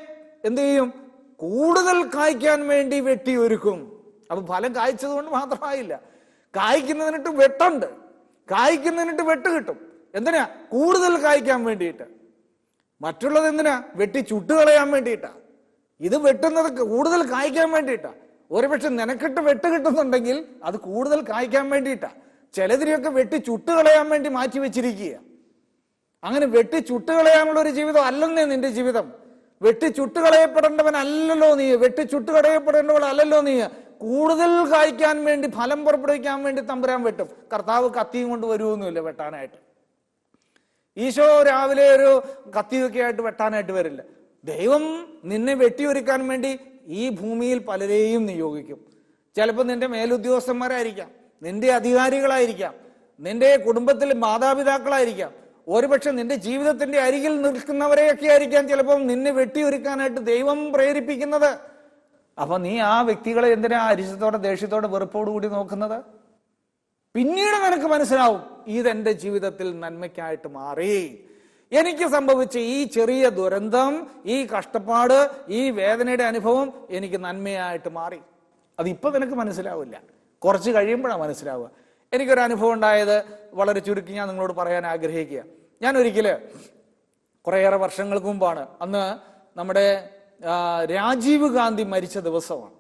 എന്ത് ചെയ്യും? കൂടുതൽ കായ്ക്കാൻ വേണ്ടി വെട്ടി ഒരുക്കും. അപ്പൊ ഫലം കായ്ച്ചത് കൊണ്ട് മാത്രമായില്ല. കായ്ക്കുന്നതിനിട്ട് വെട്ടുണ്ട്. കായ്ക്കുന്നതിനിട്ട് വെട്ട് കിട്ടും. എന്തിനാ? കൂടുതൽ കായ്ക്കാൻ വേണ്ടിയിട്ട്. മറ്റുള്ളത് എന്തിനാ? വെട്ടി ചുട്ടുകളയാൻ വേണ്ടിയിട്ടാ. ഇത് വെട്ടുന്നത് കൂടുതൽ കായ്ക്കാൻ വേണ്ടിയിട്ടാ. ഒരുപക്ഷെ നിനക്കിട്ട് വെട്ട് കിട്ടുന്നുണ്ടെങ്കിൽ അത് കൂടുതൽ കായ്ക്കാൻ വേണ്ടിയിട്ടാ. ചിലതിനെയൊക്കെ വെട്ടി ചുട്ടുകളയാൻ വേണ്ടി മാറ്റി വെച്ചിരിക്കുക അങ്ങനെ വെട്ടി ചുട്ടുകളയാനുള്ള ഒരു ജീവിതം അല്ലെന്നേ നിന്റെ ജീവിതം. വെട്ടി ചുട്ടുകളയപ്പെടേണ്ടവനല്ലല്ലോ നീ. വെട്ടി ചുട്ടുകളയപ്പെടേണ്ടവളല്ലല്ലോ നീ. കൂടുതൽ കായ്ക്കാൻ വേണ്ടി ഫലം പുറപ്പെടുവിക്കാൻ വേണ്ടി തമ്പുരാൻ വെട്ടും. കർത്താവ് കത്തിയും കൊണ്ട് വരുമൊന്നുമില്ല വെട്ടാനായിട്ട്. ഈശോ രാവിലെ ഒരു കത്തിയൊക്കെ ആയിട്ട് വെട്ടാനായിട്ട് വരില്ല. ദൈവം നിന്നെ വെട്ടിയൊരുക്കാൻ വേണ്ടി ഈ ഭൂമിയിൽ പലരെയും നിയോഗിക്കും. ചിലപ്പോൾ നിന്റെ മേലുദ്യോഗസ്ഥന്മാരായിരിക്കാം നിന്റെ അധികാരികളായിരിക്കാം നിന്റെ കുടുംബത്തിലെ മാതാപിതാക്കളായിരിക്കാം. ഒരുപക്ഷെ നിന്റെ ജീവിതത്തിന്റെ അരികിൽ നിൽക്കുന്നവരെയൊക്കെ ആയിരിക്കാം ചിലപ്പോൾ നിന്നെ വെട്ടിയൊരുക്കാനായിട്ട് ദൈവം പ്രേരിപ്പിക്കുന്നത്. അപ്പൊ നീ ആ വ്യക്തികളെ എന്തിനാ അരിശത്തോടെ ദേഷ്യത്തോടെ വെറുപ്പോട് കൂടി നോക്കുന്നത്? പിന്നീട് നിനക്ക് മനസ്സിലാവും ഇതെന്റെ ജീവിതത്തിൽ നന്മയ്ക്കായിട്ട് മാറി. എനിക്ക് സംഭവിച്ച ഈ ചെറിയ ദുരന്തം ഈ കഷ്ടപ്പാട് ഈ വേദനയുടെ അനുഭവം എനിക്ക് നന്മയായിട്ട് മാറി. അത് ഇപ്പൊ നിനക്ക് മനസ്സിലാവില്ല. കുറച്ച് കഴിയുമ്പോഴാണ് മനസ്സിലാവുക. എനിക്കൊരു അനുഭവം ഉണ്ടായത് വളരെ ചുരുക്കി ഞാൻ നിങ്ങളോട് പറയാൻ ആഗ്രഹിക്കുക. ഞാൻ ഒരിക്കൽ കുറേയേറെ വർഷങ്ങൾക്ക് മുമ്പാണ്. അന്ന് നമ്മുടെ രാജീവ് ഗാന്ധി മരിച്ച ദിവസമാണ്.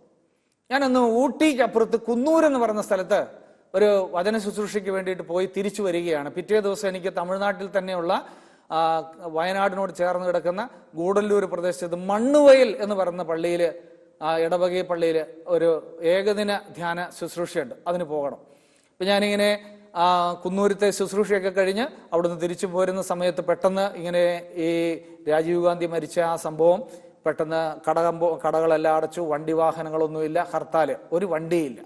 ഊട്ടിക്ക് അപ്പുറത്ത് കുന്നൂർ എന്ന് പറയുന്ന സ്ഥലത്ത് ഒരു വചന ശുശ്രൂഷയ്ക്ക് വേണ്ടിയിട്ട് പോയി തിരിച്ചു വരികയാണ്. പിറ്റേ ദിവസം എനിക്ക് തമിഴ്നാട്ടിൽ തന്നെയുള്ള വയനാടിനോട് ചേർന്ന് കിടക്കുന്ന ഗൂഡല്ലൂർ പ്രദേശത്ത് മണ്ണുവയൽ എന്ന് പറയുന്ന പള്ളിയിൽ ഇടവകി പള്ളിയിൽ ഒരു ഏകദിന ധ്യാന ശുശ്രൂഷയുണ്ട്. അതിന് പോകണം. അപ്പം ഞാനിങ്ങനെ ആ, കുന്നൂരത്തെ ശുശ്രൂഷയൊക്കെ കഴിഞ്ഞ് അവിടുന്ന് തിരിച്ചു പോരുന്ന സമയത്ത് പെട്ടെന്ന് ഇങ്ങനെ ഈ രാജീവ് ഗാന്ധി മരിച്ച ആ സംഭവം പെട്ടെന്ന് കടകമ്പോ കടകളെല്ലാം അടച്ചു വണ്ടി വാഹനങ്ങളൊന്നുമില്ല ഹർത്താൽ ഒരു വണ്ടിയില്ല.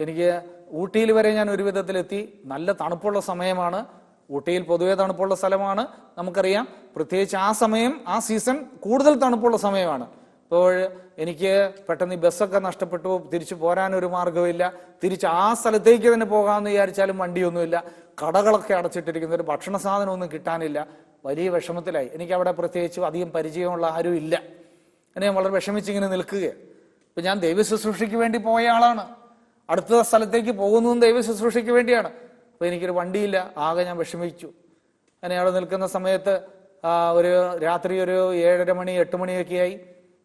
എനിക്ക് ഊട്ടിയിൽ വരെ ഞാൻ ഒരു വിധത്തിലെത്തി. നല്ല തണുപ്പുള്ള സമയമാണ്. ഊട്ടിയിൽ പൊതുവേ തണുപ്പുള്ള സ്ഥലമാണ് നമുക്കറിയാം. പ്രത്യേകിച്ച് ആ സമയം ആ സീസൺ കൂടുതൽ തണുപ്പുള്ള സമയമാണ്. അപ്പോൾ എനിക്ക് പെട്ടെന്ന് ഈ ബസ്സൊക്കെ നഷ്ടപ്പെട്ടു തിരിച്ചു പോരാനൊരു മാർഗമില്ല തിരിച്ച് ആ സ്ഥലത്തേക്ക് തന്നെ പോകാമെന്ന് വിചാരിച്ചാലും വണ്ടിയൊന്നുമില്ല. കടകളൊക്കെ അടച്ചിട്ടിരിക്കുന്ന ഒരു ഭക്ഷണ സാധനമൊന്നും കിട്ടാനില്ല. വലിയ വിഷമത്തിലായി. എനിക്ക് അവിടെ പ്രത്യേകിച്ച് അധികം പരിചയമുള്ള ആരും ഇല്ല. എന്നെ ഞാൻ വളരെ വിഷമിച്ചിങ്ങനെ നിൽക്കുകയാണ് ഇപ്പം ഞാൻ ദൈവ ശുശ്രൂഷയ്ക്ക് വേണ്ടി പോയ ആളാണ്. അടുത്ത സ്ഥലത്തേക്ക് പോകുന്നതും ദൈവ ശുശ്രൂഷയ്ക്ക് വേണ്ടിയാണ്. അപ്പം എനിക്കൊരു വണ്ടിയില്ല. ആകെ ഞാൻ വിഷമിച്ചു. അങ്ങനെ അവിടെ നിൽക്കുന്ന സമയത്ത് ഒരു രാത്രി ഒരു ഏഴര മണി എട്ട് മണിയൊക്കെയായി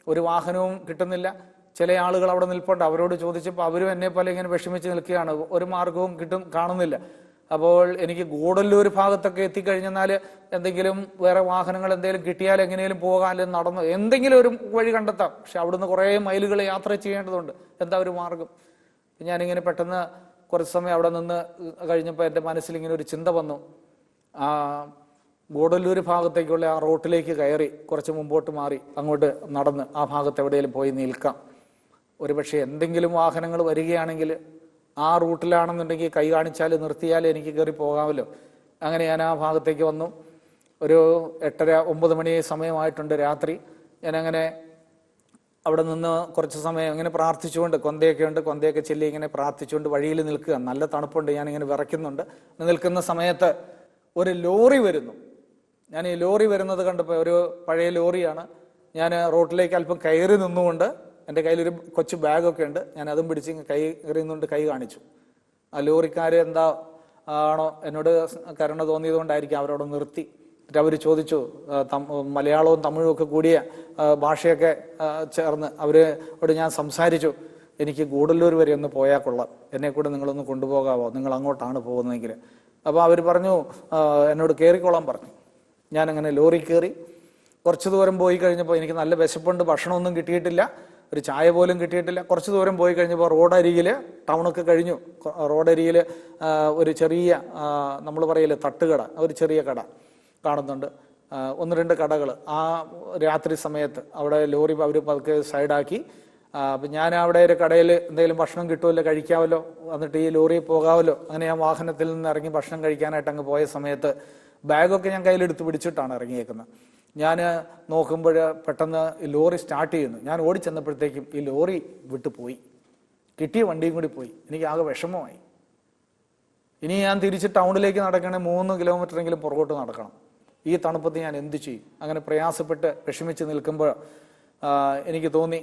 ഒരു വാഹനവും കിട്ടുന്നില്ല. ചില ആളുകൾ അവിടെ നിൽപ്പുണ്ട്. അവരോട് ചോദിച്ചപ്പോൾ അവരും എന്നെ പോലെ ഇങ്ങനെ വിഷമിച്ച് നിൽക്കുകയാണ്. ഒരു മാർഗവും കിട്ടും കാണുന്നില്ല. അപ്പോൾ എനിക്ക് ഗൂഡല്ലൂർ ഭാഗത്തൊക്കെ എത്തിക്കഴിഞ്ഞാൽ എന്തെങ്കിലും വേറെ വാഹനങ്ങൾ എന്തെങ്കിലും കിട്ടിയാൽ എങ്ങനെയും പോകാൻ അല്ലെങ്കിൽ നടന്ന് എന്തെങ്കിലും ഒരു വഴി കണ്ടെത്താം. പക്ഷെ അവിടുന്ന് കുറേ മൈലുകൾ യാത്ര ചെയ്യേണ്ടതുണ്ട്. എന്താ ഒരു മാർഗം ഞാനിങ്ങനെ പെട്ടെന്ന് കുറച്ച് സമയം അവിടെ നിന്ന് കഴിഞ്ഞപ്പോൾ എന്റെ മനസ്സിൽ ഇങ്ങനെ ഒരു ചിന്ത വന്നു. ഗൂഡല്ലൂർ ഭാഗത്തേക്കുള്ള ആ റോട്ടിലേക്ക് കയറി കുറച്ച് മുമ്പോട്ട് മാറി അങ്ങോട്ട് നടന്ന് ആ ഭാഗത്ത് എവിടെയെങ്കിലും പോയി നിൽക്കാം. ഒരുപക്ഷെ എന്തെങ്കിലും വാഹനങ്ങൾ വരികയാണെങ്കിൽ ആ റൂട്ടിലാണെന്നുണ്ടെങ്കിൽ കൈ കാണിച്ചാൽ നിർത്തിയാൽ എനിക്ക് കയറി പോകാമല്ലോ. അങ്ങനെ ഞാൻ ആ ഭാഗത്തേക്ക് വന്നു. ഒരു എട്ടര ഒമ്പത് മണി സമയമായിട്ടുണ്ട് രാത്രി. ഞാനങ്ങനെ അവിടെ നിന്ന് കുറച്ച് സമയം ഇങ്ങനെ പ്രാർത്ഥിച്ചുകൊണ്ട് കൊന്തയൊക്കെ ഉണ്ട് കൊന്തയൊക്കെ ചെല്ലി ഇങ്ങനെ പ്രാർത്ഥിച്ചുകൊണ്ട് വഴിയിൽ നിൽക്കുക. നല്ല തണുപ്പുണ്ട് ഞാനിങ്ങനെ വിറയ്ക്കുന്നുണ്ട്. നിൽക്കുന്ന സമയത്ത് ഒരു ലോറി വരുന്നു. ഞാൻ ഈ ലോറി വരുന്നത് കണ്ടപ്പോൾ ഒരു പഴയ ലോറിയാണ്. ഞാൻ റോട്ടിലേക്ക് അല്പം കയറി നിന്നുകൊണ്ട് എന്റെ കയ്യിലൊരു കൊച്ചു ബാഗൊക്കെ ഉണ്ട്. ഞാൻ അതും പിടിച്ച് കൈ കയറി നിന്നുകൊണ്ട് കൈ കാണിച്ചു. ആ ലോറിക്കാർ എന്താ ആണോ എന്നോട് കരുണ തോന്നിയതുകൊണ്ടായിരിക്കും അവരോട് നിർത്തി. അവർ ചോദിച്ചു മലയാളവും തമിഴും ഒക്കെ കൂടിയ ഭാഷയൊക്കെ ചേർന്ന് അവരോട് ഞാൻ സംസാരിച്ചു. എനിക്ക് ഗൂഡല്ലൂർ വരെ ഒന്ന് പോയാൽ കൊള്ളാം. എന്നെ കൂടെ നിങ്ങളൊന്ന് കൊണ്ടുപോകാവോ? നിങ്ങൾ അങ്ങോട്ടാണ് പോകുന്നതെങ്കിൽ അപ്പോൾ അവർ പറഞ്ഞു എന്നോട് കയറിക്കോളാൻ പറഞ്ഞു. ഞാനങ്ങനെ ലോറി കയറി കുറച്ച് ദൂരം പോയി കഴിഞ്ഞപ്പോൾ എനിക്ക് നല്ല വിശപ്പുണ്ട് ഭക്ഷണമൊന്നും കിട്ടിയിട്ടില്ല ഒരു ചായ പോലും കിട്ടിയിട്ടില്ല. കുറച്ച് ദൂരം പോയി കഴിഞ്ഞപ്പോൾ റോഡരികിൽ ടൗണൊക്കെ കഴിഞ്ഞു. റോഡരികിൽ ഒരു ചെറിയ നമ്മൾ പറയില്ലേ തട്ടുകട ഒരു ചെറിയ കട കാണുന്നുണ്ട്. ഒന്ന് രണ്ട് കടകൾ ആ രാത്രി സമയത്ത് അവിടെ ലോറി അവർ പതുക്കെ സൈഡാക്കി. അപ്പം ഞാൻ അവിടെ ഒരു കടയിൽ എന്തെങ്കിലും ഭക്ഷണം കിട്ടുമല്ലോ കഴിക്കാമല്ലോ എന്നിട്ട് ഈ ലോറിയിൽ പോകാമല്ലോ. അങ്ങനെ ഞാൻ വാഹനത്തിൽ നിന്ന് ഇറങ്ങി ഭക്ഷണം കഴിക്കാനായിട്ട് അങ്ങ് പോയ സമയത്ത് ബാഗൊക്കെ ഞാൻ കയ്യിലെടുത്ത് പിടിച്ചിട്ടാണ് ഇറങ്ങിയേക്കുന്നത്. ഞാൻ നോക്കുമ്പോൾ പെട്ടെന്ന് ലോറി സ്റ്റാർട്ട് ചെയ്യുന്നു. ഞാൻ ഓടിച്ചെന്നപ്പോഴത്തേക്കും ഈ ലോറി വിട്ടു പോയി. കിട്ടിയ വണ്ടിയും കൂടി പോയി. എനിക്ക് ആകെ വിഷമമായി. ഇനി ഞാൻ തിരിച്ച് ടൗണിലേക്ക് നടക്കണേ മൂന്ന് കിലോമീറ്ററെങ്കിലും പുറകോട്ട് നടക്കണം. ഈ തണുപ്പത്ത് ഞാൻ എന്ത് ചെയ്യും? അങ്ങനെ പ്രയാസപ്പെട്ട് വിഷമിച്ച് നിൽക്കുമ്പോൾ എനിക്ക് തോന്നി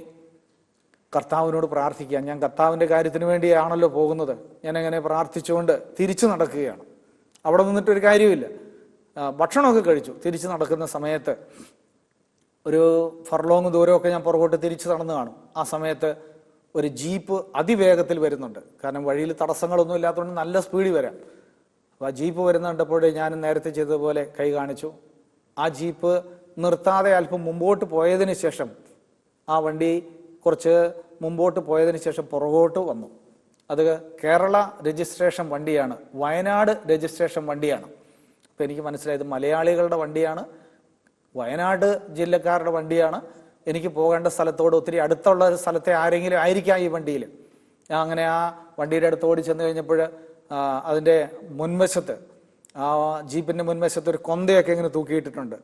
കർത്താവിനോട് പ്രാർത്ഥിക്കാം ഞാൻ കർത്താവിന്റെ കാര്യത്തിന് വേണ്ടിയാണല്ലോ പോകുന്നത്. ഞാൻ അങ്ങനെ പ്രാർത്ഥിച്ചുകൊണ്ട് തിരിച്ചു നടക്കുകയാണ്. അവിടെ നിന്നിട്ടൊരു കാര്യമില്ല ഭക്ഷണമൊക്കെ കഴിച്ചു. തിരിച്ച് നടക്കുന്ന സമയത്ത് ഒരു ഫർലോങ് ദൂരമൊക്കെ ഞാൻ പുറകോട്ട് തിരിച്ച് നടന്നു കാണും. ആ സമയത്ത് ഒരു ജീപ്പ് അതിവേഗത്തിൽ വരുന്നുണ്ട്. കാരണം വഴിയിൽ തടസ്സങ്ങളൊന്നും ഇല്ലാത്തതുകൊണ്ട് നല്ല സ്പീഡിൽ വരാം. അപ്പോൾ ആ ജീപ്പ് വരുന്ന കണ്ടപ്പോഴേ ഞാൻ നേരത്തെ ചെയ്തതുപോലെ കൈ കാണിച്ചു. ആ ജീപ്പ് നിർത്താതെ അല്പം മുമ്പോട്ട് പോയതിന് ശേഷം ആ വണ്ടി കുറച്ച് മുമ്പോട്ട് പോയതിന് ശേഷം പുറകോട്ട് വന്നു. അത് കേരള രജിസ്ട്രേഷൻ വണ്ടിയാണ്. വയനാട് രജിസ്ട്രേഷൻ വണ്ടിയാണ്. അപ്പോൾ എനിക്ക് മനസ്സിലായത് മലയാളികളുടെ വണ്ടിയാണ് വയനാട് ജില്ലക്കാരുടെ വണ്ടിയാണ്. എനിക്ക് പോകേണ്ട സ്ഥലത്തോട് ഒത്തിരി അടുത്തുള്ള ഒരു സ്ഥലത്തെ ആരെങ്കിലും ആയിരിക്കാം ഈ വണ്ടിയിൽ. ഞാൻ അങ്ങനെ ആ വണ്ടിയുടെ അടുത്ത് ഓടി ചെന്ന് കഴിഞ്ഞപ്പോൾ അതിന്റെ മുൻവശത്ത് ആ ജീപ്പിന്റെ മുൻവശത്ത് ഒരു കൊന്തയൊക്കെ ഇങ്ങനെ തൂക്കിയിട്ടിട്ടുണ്ട്.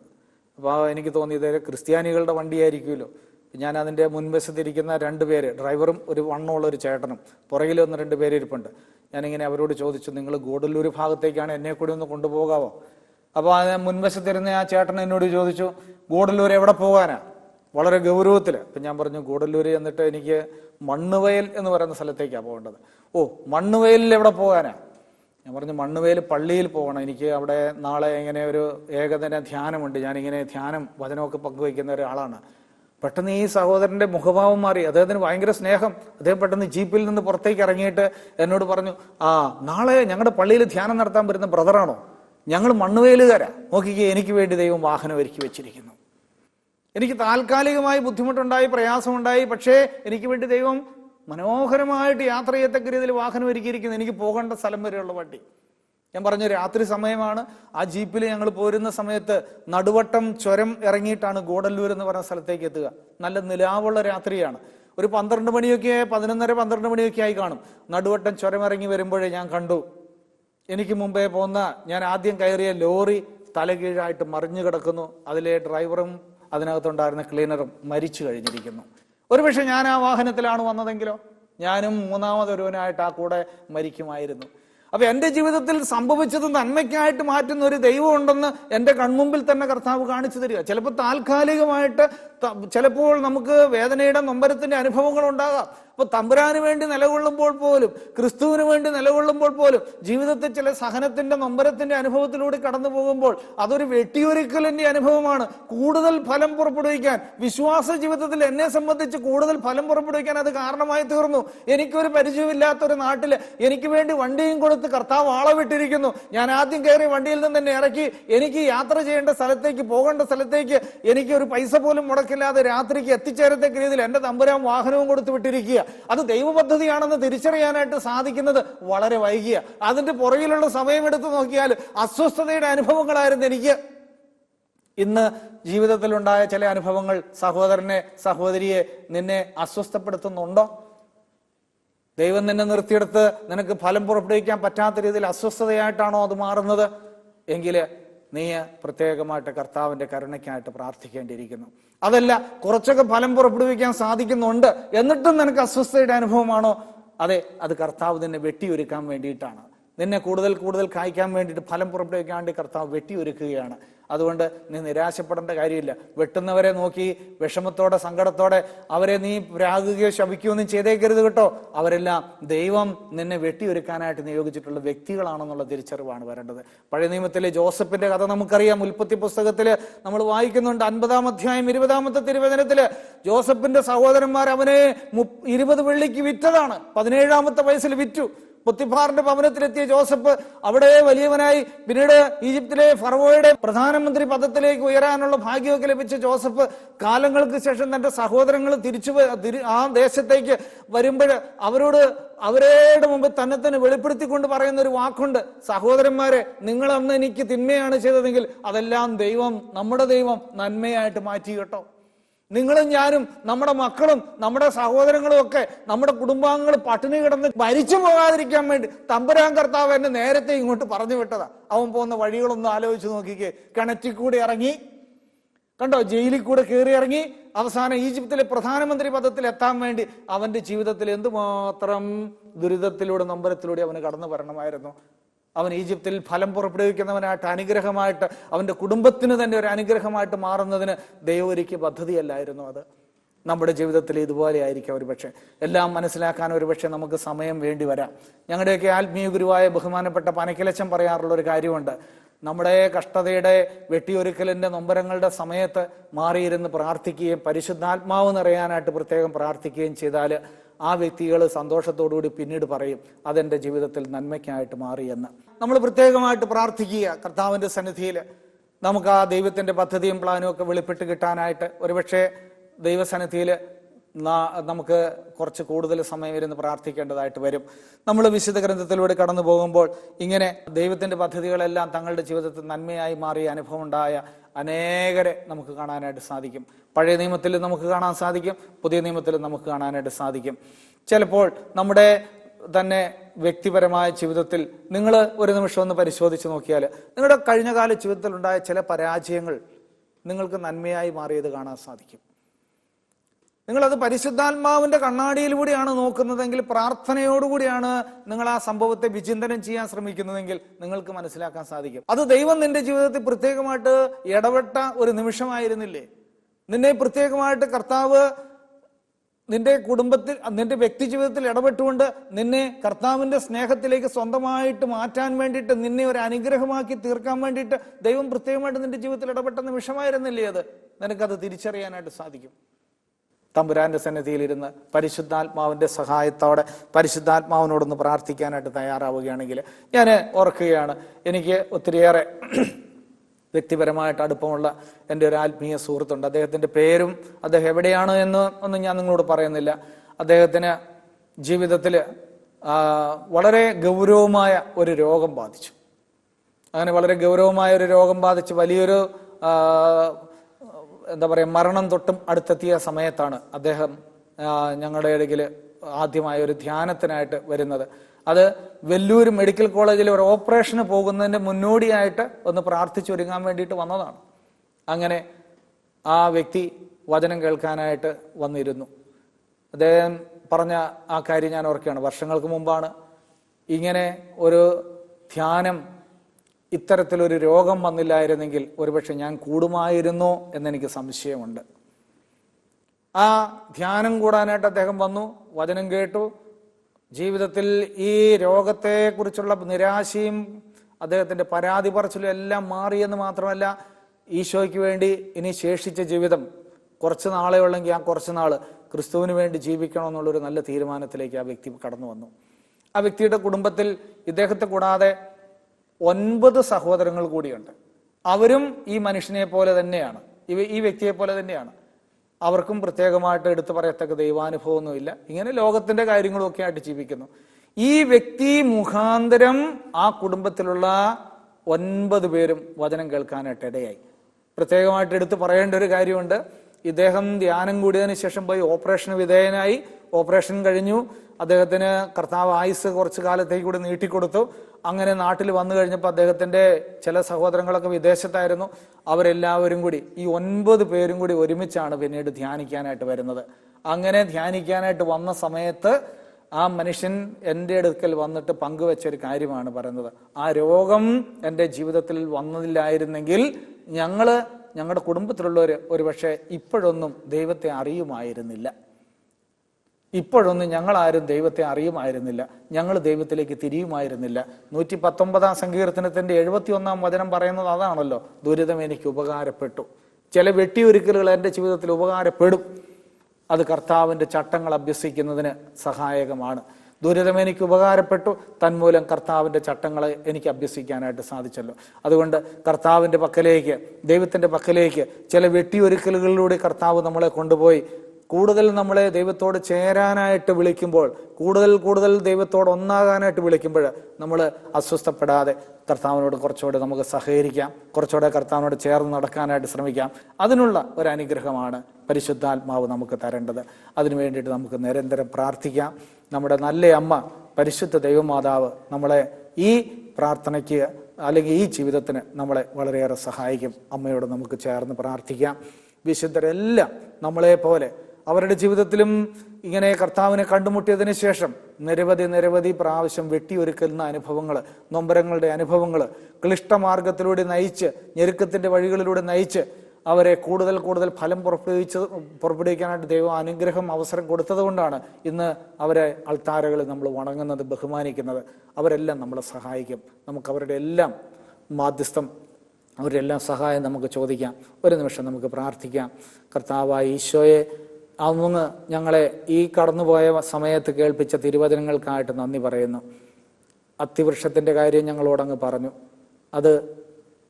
അപ്പോൾ എനിക്ക് തോന്നിയത് ക്രിസ്ത്യാനികളുടെ വണ്ടിയായിരിക്കുമല്ലോ. ഞാൻ അതിന്റെ മുൻവശത്തിരിക്കുന്ന രണ്ട് പേര് ഡ്രൈവറും ഒരു വണ്ണമുള്ള ഒരു ചേട്ടനും പുറകിൽ ഒന്ന് രണ്ട് പേര് ഇരിപ്പുണ്ട്. ഞാനിങ്ങനെ അവരോട് ചോദിച്ചു നിങ്ങൾ ഗൂഡല്ലൂർ ഭാഗത്തേക്കാണ് എന്നെ കൂടി ഒന്ന് കൊണ്ടുപോകാവോ? അപ്പോൾ അത് മുൻവശത്തിരുന്ന ആ ചേട്ടൻ എന്നോട് ചോദിച്ചു ഗൂഡല്ലൂർ എവിടെ പോകാനാ? വളരെ ഗൗരവത്തിൽ അപ്പം ഞാൻ പറഞ്ഞു ഗൂഡല്ലൂർ എന്നിട്ട് എനിക്ക് മണ്ണുവയൽ എന്ന് പറയുന്ന സ്ഥലത്തേക്കാണ് പോകേണ്ടത്. ഓ മണ്ണുവയലിൽ എവിടെ പോകാനാ? ഞാൻ പറഞ്ഞു മണ്ണുവയൽ പള്ളിയിൽ പോകണം. എനിക്ക് അവിടെ നാളെ ഇങ്ങനെ ഒരു ഏകദിന ധ്യാനമുണ്ട്. ഞാനിങ്ങനെ ധ്യാനം വചനമൊക്കെ പങ്കുവയ്ക്കുന്ന ഒരാളാണ്. പെട്ടെന്ന് ഈ സഹോദരന്റെ മുഖഭാവം മാറി. അദ്ദേഹത്തിന് ഭയങ്കര സ്നേഹം. അദ്ദേഹം പെട്ടെന്ന് ജീപ്പിൽ നിന്ന് പുറത്തേക്ക് ഇറങ്ങിയിട്ട് എന്നോട് പറഞ്ഞു ആ നാളെ ഞങ്ങളുടെ പള്ളിയിൽ ധ്യാനം നടത്താൻ വരുന്ന ബ്രദറാണോ? ഞങ്ങൾ മണ്ണുവേലുകാരാ. നോക്കിക്കേ എനിക്ക് വേണ്ടി ദൈവം വാഹനം ഒരുക്കി വെച്ചിരിക്കുന്നു. എനിക്ക് താൽക്കാലികമായി ബുദ്ധിമുട്ടുണ്ടായി പ്രയാസമുണ്ടായി പക്ഷേ എനിക്ക് വേണ്ടി ദൈവം മനോഹരമായിട്ട് യാത്ര ചെയ്യത്തക്ക രീതിയിൽ വാഹനം ഒരുക്കിയിരിക്കുന്നു. എനിക്ക് പോകേണ്ട സ്ഥലം വരെയുള്ള വണ്ടി. ഞാൻ പറഞ്ഞു രാത്രി സമയമാണ്. ആ ജീപ്പിൽ ഞങ്ങൾ പോരുന്ന സമയത്ത് നടുവട്ടം ചുരം ഇറങ്ങിയിട്ടാണ് ഗോഡല്ലൂർ എന്ന് പറഞ്ഞ സ്ഥലത്തേക്ക് എത്തുക. നല്ല നിലാവുള്ള രാത്രിയാണ്. ഒരു പന്ത്രണ്ട് മണിയൊക്കെ പതിനൊന്നര പന്ത്രണ്ട് മണിയൊക്കെ ആയി കാണും. നടുവട്ടം ചുരം ഇറങ്ങി വരുമ്പോഴേ ഞാൻ കണ്ടു. എനിക്ക് മുമ്പേ പോന്ന ഞാൻ ആദ്യം കയറിയ ലോറി തലകീഴായിട്ട് മറിഞ്ഞു കിടക്കുന്നു. അതിലെ ഡ്രൈവറും അതിനകത്തുണ്ടായിരുന്ന ക്ലീനറും മരിച്ചു കഴിഞ്ഞിരിക്കുന്നു. ഒരുപക്ഷെ ഞാൻ ആ വാഹനത്തിലാണ് വന്നതെങ്കിലോ? ഞാനും മൂന്നാമതൊരുവനായിട്ട് ആ കൂടെ മരിക്കുമായിരുന്നു. അപ്പൊ എന്റെ ജീവിതത്തിൽ സംഭവിച്ചത് നന്മയ്ക്കായിട്ട് മാറ്റുന്ന ഒരു ദൈവം ഉണ്ടെന്ന് എന്റെ കൺമുമ്പിൽ തന്നെ കർത്താവ് കാണിച്ചു തരിക. ചിലപ്പോൾ താൽക്കാലികമായിട്ട് ചിലപ്പോൾ നമുക്ക് വേദനയുടെ നൊമ്പരത്തിന്റെ അനുഭവങ്ങൾ ഉണ്ടാകാം. അപ്പൊ തമ്പുരാന് വേണ്ടി നിലകൊള്ളുമ്പോൾ പോലും ക്രിസ്തുവിന് വേണ്ടി നിലകൊള്ളുമ്പോൾ പോലും ജീവിതത്തിൽ ചില സഹനത്തിന്റെ നൊമ്പരത്തിന്റെ അനുഭവത്തിലൂടെ കടന്നു പോകുമ്പോൾ അതൊരു വെട്ടിയൊരുക്കലിന്റെ അനുഭവമാണ്. കൂടുതൽ ഫലം പുറപ്പെടുവിക്കാൻ വിശ്വാസ ജീവിതത്തിൽ എന്നെ സംബന്ധിച്ച് കൂടുതൽ ഫലം പുറപ്പെടുവിക്കാൻ അത് കാരണമായി തീർന്നു. എനിക്കൊരു പരിചയമില്ലാത്ത ഒരു നാട്ടിൽ എനിക്ക് വേണ്ടി വണ്ടിയും കൊടുത്ത് കർത്താവ് ആളെ വിട്ടിരിക്കുന്നു. ഞാൻ ആദ്യം കയറി വണ്ടിയിൽ നിന്ന് തന്നെ ഇറക്കി. എനിക്ക് യാത്ര ചെയ്യേണ്ട സ്ഥലത്തേക്ക് പോകേണ്ട സ്ഥലത്തേക്ക് എനിക്ക് ഒരു പൈസ പോലും മുടക്കില്ലാതെ രാത്രിക്ക് എത്തിച്ചേരത്തക്ക രീതിയിൽ എന്റെ തമ്പുരാൻ വാഹനവും കൊടുത്ത് വിട്ടിരിക്കുക. അത് ദൈവപദ്ധതിയാണെന്ന് തിരിച്ചറിയാനായിട്ട് സാധിക്കുന്നത് വളരെ വൈകിയ. അതിന്റെ പുറകിലുള്ള സമയം എടുത്ത് നോക്കിയാൽ അസ്വസ്ഥതയുടെ അനുഭവങ്ങളായിരുന്നു എനിക്ക്. ഇന്ന് ജീവിതത്തിലുണ്ടായ ചില അനുഭവങ്ങൾ സഹോദരനെ സഹോദരിയെ നിന്നെ അസ്വസ്ഥപ്പെടുത്തുന്നുണ്ടോ? ദൈവം നിന്നെ നിർത്തിയെടുത്ത് നിനക്ക് ഫലം പുറപ്പെടുവിക്കാൻ പറ്റാത്ത രീതിയിൽ അസ്വസ്ഥതയായിട്ടാണോ അത് മാറുന്നത്? എങ്കിൽ നീ പ്രത്യേകമായിട്ട് കർത്താവിന്റെ കരുണയ്ക്കായിട്ട് പ്രാർത്ഥിക്കേണ്ടിയിരിക്കുന്നു. അതല്ല കുറച്ചൊക്കെ ഫലം പുറപ്പെടുവിക്കാൻ സാധിക്കുന്നുണ്ട്. എന്നിട്ടും നിനക്ക് അസ്വസ്ഥയുടെ അനുഭവമാണോ? അതെ അത് കർത്താവ് നിന്നെ വെട്ടിയൊരുക്കാൻ വേണ്ടിയിട്ടാണ്. നിന്നെ കൂടുതൽ കൂടുതൽ കായ്ക്കാൻ വേണ്ടിയിട്ട് ഫലം പുറപ്പെടുവിക്കാൻ വേണ്ടി കർത്താവ് വെട്ടിയൊരുക്കുകയാണ്. അതുകൊണ്ട് നീ നിരാശപ്പെടേണ്ട കാര്യമില്ല. വെട്ടുന്നവരെ നോക്കി വിഷമത്തോടെ സങ്കടത്തോടെ അവരെ നീ രാകുകയോ ശപിക്കുകയോ ഒന്നും ചെയ്തേക്കരുത് കേട്ടോ. അവരെല്ലാം ദൈവം നിന്നെ വെട്ടിയൊരുക്കാനായിട്ട് നിയോഗിച്ചിട്ടുള്ള വ്യക്തികളാണെന്നുള്ള തിരിച്ചറിവാണ് വരേണ്ടത്. പഴയ നിയമത്തിലെ ജോസഫിന്റെ കഥ നമുക്കറിയാം. ഉൽപ്പത്തി പുസ്തകത്തിൽ നമ്മൾ വായിക്കുന്നുണ്ട് അൻപതാം അധ്യായം ഇരുപതാമത്തെ തിരുവചനത്തിൽ ജോസഫിന്റെ സഹോദരന്മാർ അവനെ ഇരുപത് വെള്ളിക്ക് വിറ്റതാണ്. പതിനേഴാമത്തെ വയസ്സിൽ വിറ്റു. പൊത്തിഫാറിന്റെ ഭവനത്തിലെത്തിയ ജോസഫ് അവിടെ വലിയവനായി പിന്നീട് ഈജിപ്തിലെ ഫറവോയുടെ പ്രധാനമന്ത്രി പദത്തിലേക്ക് ഉയരാനുള്ള ഭാഗ്യമൊക്കെ ലഭിച്ച ജോസഫ് കാലങ്ങൾക്ക് ശേഷം തന്റെ സഹോദരങ്ങൾ തിരിച്ചു ആ ദേശത്തേക്ക് വരുമ്പോൾ അവരോട് അവരുടെ മുമ്പ് തന്നെ തന്നെ വെളിപ്പെടുത്തിക്കൊണ്ട് പറയുന്ന ഒരു വാക്കുണ്ട്. സഹോദരന്മാരെ നിങ്ങൾ അന്ന് എനിക്ക് തിന്മയാണ് ചെയ്തതെങ്കിൽ അതെല്ലാം ദൈവം നമ്മുടെ ദൈവം നന്മയായിട്ട് മാറ്റി കേട്ടോ. നിങ്ങളും ഞാനും നമ്മുടെ മക്കളും നമ്മുടെ സഹോദരങ്ങളും ഒക്കെ നമ്മുടെ കുടുംബാംഗങ്ങൾ പട്ടിണി കിടന്ന് മരിച്ചു പോകാതിരിക്കാൻ വേണ്ടി തമ്പുരാൻ കർത്താവ് എന്നെ നേരത്തെ ഇങ്ങോട്ട് പറഞ്ഞു വിട്ടതാ. അവൻ പോകുന്ന വഴികളൊന്നും ആലോചിച്ച് നോക്കിക്കേ. കിണറ്റിൽ കൂടി ഇറങ്ങി. കണ്ടോ? ജയിലിൽ കൂടെ കയറി ഇറങ്ങി. അവസാനം ഈജിപ്തിലെ പ്രധാനമന്ത്രി പദത്തിൽ എത്താൻ വേണ്ടി അവന്റെ ജീവിതത്തിൽ എന്തുമാത്രം ദുരിതത്തിലൂടെ നമ്പരത്തിലൂടെ അവന് കടന്നു വരണമായിരുന്നു. അവൻ ഈജിപ്തിൽ ഫലം പുറപ്പെടുവിക്കുന്നവനായിട്ട് അനുഗ്രഹമായിട്ട് അവന്റെ കുടുംബത്തിന് തന്നെ ഒരു അനുഗ്രഹമായിട്ട് മാറുന്നതിന് ദൈവം ഒരിക്കൽ പദ്ധതിയല്ലായിരുന്നു അത്. നമ്മുടെ ജീവിതത്തിൽ ഇതുപോലെ ആയിരിക്കാം ഒരുപക്ഷെ. എല്ലാം മനസ്സിലാക്കാൻ ഒരുപക്ഷെ നമുക്ക് സമയം വേണ്ടി വരാം. ഞങ്ങളുടെയൊക്കെ ആത്മീയ ഗുരുവായ ബഹുമാനപ്പെട്ട പനക്കിലച്ചൻ പറയാറുള്ള ഒരു കാര്യമുണ്ട്. നമ്മുടെ കഷ്ടതയുടെ വെട്ടിയൊരുക്കലിന്റെ നൊമ്പരങ്ങളുടെ സമയത്ത് മാറിയിരുന്ന് പ്രാർത്ഥിക്കുകയും പരിശുദ്ധാത്മാവ് നിറയാനായിട്ട് പ്രത്യേകം പ്രാർത്ഥിക്കുകയും ചെയ്താൽ ആ വ്യക്തികൾ സന്തോഷത്തോടുകൂടി പിന്നീട് പറയും അതെന്റെ ജീവിതത്തിൽ നന്മയ്ക്കായിട്ട് മാറിയെന്ന് നമ്മൾ പ്രത്യേകമായിട്ട് പ്രാർത്ഥിക്കുക കർത്താവിന്റെ സന്നിധിയിൽ. നമുക്ക് ആ ദൈവത്തിന്റെ പദ്ധതിയും പ്ലാനും ഒക്കെ വെളിപ്പെട്ട് കിട്ടാനായിട്ട് ഒരുപക്ഷെ ദൈവസന്നിധിയിൽ നമുക്ക് കുറച്ച് കൂടുതൽ സമയം ഇരുന്ന് പ്രാർത്ഥിക്കേണ്ടതായിട്ട് വരും. നമ്മൾ വിശുദ്ധ ഗ്രന്ഥത്തിലൂടെ കടന്നു പോകുമ്പോൾ ഇങ്ങനെ ദൈവത്തിന്റെ പദ്ധതികളെല്ലാം തങ്ങളുടെ ജീവിതത്തിൽ നന്മയായി മാറിയ അനുഭവം ഉണ്ടായ അനേകരെ നമുക്ക് കാണാനായിട്ട് സാധിക്കും. പഴയ നിയമത്തിൽ നമുക്ക് കാണാൻ സാധിക്കും പുതിയ നിയമത്തിൽ നമുക്ക് കാണാനായിട്ട് സാധിക്കും. ചിലപ്പോൾ നമ്മുടെ തന്നെ വ്യക്തിപരമായ ജീവിതത്തിൽ നിങ്ങൾ ഒരു നിമിഷം ഒന്ന് പരിശോധിച്ച് നോക്കിയാൽ നിങ്ങളുടെ കഴിഞ്ഞകാല ജീവിതത്തിൽ ഉണ്ടായ ചില പരാജയങ്ങൾ നിങ്ങൾക്ക് നന്മയായി മാറിയത് കാണാൻ സാധിക്കും. നിങ്ങളത് പരിശുദ്ധാത്മാവിന്റെ കണ്ണാടിയിലൂടെയാണ് നോക്കുന്നതെങ്കിൽ പ്രാർത്ഥനയോടുകൂടിയാണ് നിങ്ങൾ ആ സംഭവത്തെ വിചിന്തനം ചെയ്യാൻ ശ്രമിക്കുന്നതെങ്കിൽ നിങ്ങൾക്ക് മനസ്സിലാക്കാൻ സാധിക്കും. അത് ദൈവം നിന്റെ ജീവിതത്തിൽ പ്രത്യേകമായിട്ട് ഇടപെട്ട ഒരു നിമിഷമായിരുന്നില്ലേ? നിന്നെ പ്രത്യേകമായിട്ട് കർത്താവ് നിന്റെ കുടുംബത്തിൽ നിന്റെ വ്യക്തി ജീവിതത്തിൽ ഇടപെട്ടുകൊണ്ട് നിന്നെ കർത്താവിന്റെ സ്നേഹത്തിലേക്ക് സ്വന്തമായിട്ട് മാറ്റാൻ വേണ്ടിയിട്ട് നിന്നെ ഒരു അനുഗ്രഹമാക്കി തീർക്കാൻ വേണ്ടിയിട്ട് ദൈവം പ്രത്യേകമായിട്ട് നിന്റെ ജീവിതത്തിൽ ഇടപെട്ട നിമിഷമായിരുന്നില്ലേ അത്? നിനക്കത് തിരിച്ചറിയാനായിട്ട് സാധിക്കും. തമ്പുരാന്റെ സന്നിധിയിലിരുന്ന് പരിശുദ്ധാത്മാവിന്റെ സഹായത്തോടെ പരിശുദ്ധാത്മാവിനോടൊന്ന് പ്രാർത്ഥിക്കാനായിട്ട് തയ്യാറാവുകയാണെങ്കിൽ ഞാൻ ഓർക്കുകയാണ് എനിക്ക് ഒത്തിരിയേറെ വ്യക്തിപരമായിട്ട് അടുപ്പമുള്ള എന്റെ ഒരു ആത്മീയ സുഹൃത്തുണ്ട്. അദ്ദേഹത്തിന്റെ പേരും അദ്ദേഹം എവിടെയാണ് എന്ന് ഒന്നും ഞാൻ നിങ്ങളോട് പറയുന്നില്ല. അദ്ദേഹത്തിന് ജീവിതത്തിൽ വളരെ ഗൗരവമായ ഒരു രോഗം ബാധിച്ചു. അങ്ങനെ വളരെ ഗൗരവമായ ഒരു രോഗം ബാധിച്ച് വലിയൊരു എന്താ പറയുക മരണം തൊട്ടും അടുത്തെത്തിയ സമയത്താണ് അദ്ദേഹം ഞങ്ങളുടെ ഇടയിൽ ആദ്യമായ ഒരു ധ്യാനത്തിനായിട്ട് വരുന്നത്. അത് വെല്ലൂർ മെഡിക്കൽ കോളേജിൽ ഒരു ഓപ്പറേഷന് പോകുന്നതിന് മുന്നോടിയായിട്ട് ഒന്ന് പ്രാർത്ഥിച്ചൊരുങ്ങാൻ വേണ്ടിയിട്ട് വന്നതാണ്. അങ്ങനെ ആ വ്യക്തി വചനം കേൾക്കാനായിട്ട് വന്നിരുന്നു. അദ്ദേഹം പറഞ്ഞ ആ കാര്യം ഞാൻ ഓർക്കുകയാണ്. വർഷങ്ങൾക്ക് മുമ്പാണ് ഇങ്ങനെ ഒരു ധ്യാനം ഇത്തരത്തിലൊരു രോഗം വന്നില്ലായിരുന്നെങ്കിൽ ഒരുപക്ഷെ ഞാൻ കൂടുമായിരുന്നോ എന്നെനിക്ക് സംശയമുണ്ട്. ആ ധ്യാനം കൂടാനായിട്ട് അദ്ദേഹം വന്നു വചനം കേട്ടു. ജീവിതത്തിൽ ഈ രോഗത്തെക്കുറിച്ചുള്ള നിരാശയും അദ്ദേഹത്തിന്റെ പരാതി പറച്ചിലും എല്ലാം മാറിയെന്ന് മാത്രമല്ല ഈശോയ്ക്ക് വേണ്ടി ഇനി ശേഷിച്ച ജീവിതം കുറച്ച് നാളെ ഉള്ളെങ്കിൽ ആ കുറച്ച് നാൾ ക്രിസ്തുവിന് വേണ്ടി ജീവിക്കണമെന്നുള്ളൊരു നല്ല തീരുമാനത്തിലേക്ക് ആ വ്യക്തി കടന്നു വന്നു. ആ വ്യക്തിയുടെ കുടുംബത്തിൽ ഇദ്ദേഹത്തെ കൂടാതെ ഒൻപത് സഹോദരങ്ങൾ കൂടിയുണ്ട്. അവരും ഈ മനുഷ്യനെ പോലെ തന്നെയാണ്. ഇവ ഈ വ്യക്തിയെ പോലെ തന്നെയാണ്. അവർക്കും പ്രത്യേകമായിട്ട് എടുത്തു പറയത്തക്ക ദൈവാനുഭവമൊന്നുമില്ല. ഇങ്ങനെ ലോകത്തിന്റെ കാര്യങ്ങളൊക്കെ ആയിട്ട് ജീവിക്കുന്നു. ഈ വ്യക്തി മുഖാന്തരം ആ കുടുംബത്തിലുള്ള ഒൻപത് പേരും വചനം കേൾക്കാനായിട്ട് ഇടയായി. പ്രത്യേകമായിട്ട് എടുത്തു പറയേണ്ട ഒരു കാര്യമുണ്ട്. ഇദ്ദേഹം ധ്യാനം കൂടിയതിനു ശേഷം പോയി ഓപ്പറേഷന് വിധേയനായി. ഓപ്പറേഷൻ കഴിഞ്ഞു. അദ്ദേഹത്തിന് കർത്താവ് ആയുസ് കുറച്ചു കാലത്തേക്ക് കൂടി നീട്ടിക്കൊടുത്തു. അങ്ങനെ നാട്ടിൽ വന്നു കഴിഞ്ഞപ്പോൾ അദ്ദേഹത്തിന്റെ ചില സഹോദരങ്ങളൊക്കെ വിദേശത്തായിരുന്നു. അവരെല്ലാവരും കൂടി ഈ ഒൻപത് പേരും കൂടി ഒരുമിച്ചാണ് പിന്നീട് ധ്യാനിക്കാനായിട്ട് വരുന്നത്. അങ്ങനെ ധ്യാനിക്കാനായിട്ട് വന്ന സമയത്ത് ആ മനുഷ്യൻ എന്റെ അടുക്കൽ വന്നിട്ട് പങ്കുവെച്ച ഒരു കാര്യമാണ് പറയുന്നത്. ആ രോഗം എന്റെ ജീവിതത്തിൽ വന്നതില്ലായിരുന്നെങ്കിൽ ഞങ്ങൾ ഞങ്ങളുടെ കുടുംബത്തിലുള്ളവർ ഒരുപക്ഷെ ഇപ്പോഴൊന്നും ദൈവത്തെ അറിയുമായിരുന്നില്ല. ഇപ്പോഴൊന്നും ഞങ്ങളാരും ദൈവത്തെ അറിയുമായിരുന്നില്ല. ഞങ്ങൾ ദൈവത്തിലേക്ക് തിരിയുമായിരുന്നില്ല. നൂറ്റി പത്തൊമ്പതാം സങ്കീർത്തനത്തിന്റെ എഴുപത്തി ഒന്നാം വചനം പറയുന്നത് അതാണല്ലോ ദുരിതം എനിക്ക് ഉപകാരപ്പെട്ടു. ചില വെട്ടിയൊരുക്കലുകൾ എന്റെ ജീവിതത്തിൽ ഉപകാരപ്പെടും. അത് കർത്താവിന്റെ ചട്ടങ്ങൾ അഭ്യസിക്കുന്നതിന് സഹായകമാണ്. ദുരിതം എനിക്ക് ഉപകാരപ്പെട്ടു തന്മൂലം കർത്താവിന്റെ ചട്ടങ്ങളെ എനിക്ക് അഭ്യസിക്കാനായിട്ട് സാധിച്ചല്ലോ. അതുകൊണ്ട് കർത്താവിന്റെ പക്കലേക്ക് ദൈവത്തിന്റെ പക്കലേക്ക് ചില വെട്ടിയൊരുക്കലുകളിലൂടെ കർത്താവ് നമ്മളെ കൊണ്ടുപോയി കൂടുതൽ നമ്മളെ ദൈവത്തോട് ചേരാനായിട്ട് വിളിക്കുമ്പോൾ കൂടുതൽ കൂടുതൽ ദൈവത്തോട് ഒന്നാകാനായിട്ട് വിളിക്കുമ്പോൾ നമ്മൾ അസ്വസ്ഥപ്പെടാതെ കർത്താവിനോട് കുറച്ചുകൂടെ നമുക്ക് സഹകരിക്കാം. കുറച്ചുകൂടെ കർത്താവിനോട് ചേർന്ന് നടക്കാനായിട്ട് ശ്രമിക്കാം. അതിനുള്ള ഒരു അനുഗ്രഹമാണ് പരിശുദ്ധാത്മാവ് നമുക്ക് തരേണ്ടത്. അതിനു വേണ്ടിയിട്ട് നമുക്ക് നിരന്തരം പ്രാർത്ഥിക്കാം. നമ്മുടെ നല്ല അമ്മ പരിശുദ്ധ ദൈവമാതാവ് നമ്മളെ ഈ പ്രാർത്ഥനയ്ക്ക് അല്ലെങ്കിൽ ഈ ജീവിതത്തിന് നമ്മളെ വളരെയേറെ സഹായിക്കും. അമ്മയോട് നമുക്ക് ചേർന്ന് പ്രാർത്ഥിക്കാം. വിശുദ്ധരെല്ലാം നമ്മളെ പോലെ അവരുടെ ജീവിതത്തിലും ഇങ്ങനെ കർത്താവിനെ കണ്ടുമുട്ടിയതിനു ശേഷം നിരവധി നിരവധി പ്രാവശ്യം വെട്ടിയൊരുക്കുന്ന അനുഭവങ്ങൾ നൊമ്പരങ്ങളുടെ അനുഭവങ്ങൾ ക്ലിഷ്ടമാർഗത്തിലൂടെ നയിച്ച് ഞെരുക്കത്തിന്റെ വഴികളിലൂടെ നയിച്ച് അവരെ കൂടുതൽ കൂടുതൽ ഫലം പുറപ്പെടുവിച്ച് പുറപ്പെടുവിക്കാനായിട്ട് ദൈവം അനുഗ്രഹം അവസരം കൊടുത്തത് കൊണ്ടാണ് ഇന്ന് അവരെ അൾത്താരകളിൽ നമ്മൾ വണങ്ങുന്നത് ബഹുമാനിക്കുന്നത്. അവരെല്ലാം നമ്മളെ സഹായിക്കും. നമുക്ക് അവരുടെ എല്ലാം മാധ്യസ്ഥം അവരുടെ എല്ലാം സഹായം നമുക്ക് ചോദിക്കാം. ഒരു നിമിഷം നമുക്ക് പ്രാർത്ഥിക്കാം. കർത്താവായ ഈശോയെ അങ്ങ് ഞങ്ങളെ ഈ കടന്നുപോയ സമയത്ത് കേൾപ്പിച്ച തിരുവചനങ്ങൾക്കായിട്ട് നന്ദി പറയുന്നു. അത്തിവൃക്ഷത്തിന്റെ കാര്യം ഞങ്ങളോടങ്ങ് പറഞ്ഞു. അത്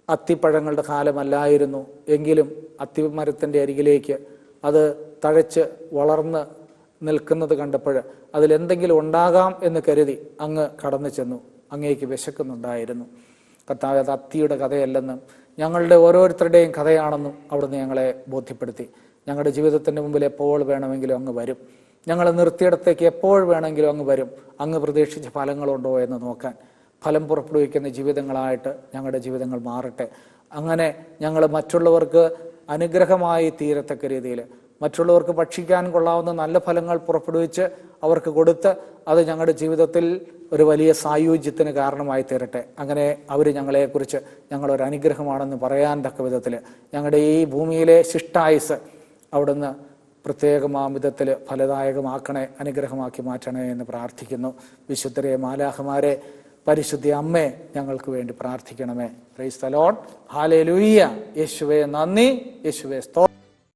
അത്തിപ്പഴങ്ങളുടെ കാലമല്ലായിരുന്നു. എങ്കിലും അത്തിമരത്തിന്റെ അരികിലേക്ക് അത് തഴച്ച് വളർന്ന് നിൽക്കുന്നത് കണ്ടപ്പോൾ അതിലെന്തെങ്കിലും ഉണ്ടാകാം എന്ന് കരുതി അങ്ങ് കടന്നു ചെന്നു. അങ്ങേക്ക് വിശക്കുന്നുണ്ടായിരുന്നു. കർത്താവ് അത് അത്തിയുടെ കഥയല്ലെന്നും ഞങ്ങളുടെ ഓരോരുത്തരുടെയും കഥയാണെന്നും അവിടുന്ന് ഞങ്ങളെ ബോധ്യപ്പെടുത്തി. ഞങ്ങളുടെ ജീവിതത്തിന്റെ മുമ്പിൽ എപ്പോൾ വേണമെങ്കിലും അങ്ങ് വരും. ഞങ്ങൾ നിർത്തിയിടത്തേക്ക് എപ്പോൾ വേണമെങ്കിലും അങ്ങ് വരും. അങ്ങ് പ്രതീക്ഷിച്ച ഫലങ്ങളുണ്ടോ എന്ന് നോക്കാൻ ഫലം പുറപ്പെടുവിക്കുന്ന ജീവിതങ്ങളായിട്ട് ഞങ്ങളുടെ ജീവിതങ്ങൾ മാറട്ടെ. അങ്ങനെ ഞങ്ങൾ മറ്റുള്ളവർക്ക് അനുഗ്രഹമായി തീരത്തക്ക രീതിയിൽ മറ്റുള്ളവർക്ക് ഭക്ഷിക്കാൻ കൊള്ളാവുന്ന നല്ല ഫലങ്ങൾ പുറപ്പെടുവിച്ച് അവർക്ക് കൊടുത്ത് അത് ഞങ്ങളുടെ ജീവിതത്തിൽ ഒരു വലിയ സായുജ്യത്തിന് കാരണമായി തീരട്ടെ. അങ്ങനെ അവർ ഞങ്ങളെക്കുറിച്ച് ഞങ്ങളൊരു അനുഗ്രഹമാണെന്ന് പറയാൻ തക്ക വിധത്തിൽ ഞങ്ങളുടെ ഈ ഭൂമിയിലെ ശിഷ്ടായുസ് അവിടുന്ന് പ്രത്യേകമാം വിധത്തിൽ ഫലദായകമാക്കണേ അനുഗ്രഹമാക്കി മാറ്റണേ എന്ന് പ്രാർത്ഥിക്കുന്നു. വിശുദ്ധരെ മാലാഹമാരെ പരിശുദ്ധി അമ്മേ ഞങ്ങൾക്ക് വേണ്ടി പ്രാർത്ഥിക്കണമേ. പ്രൈസ് തലോൺ ഹാലേ ലൂയ്യ യേശുവേ നന്ദി. യേശുവേ സ്തോ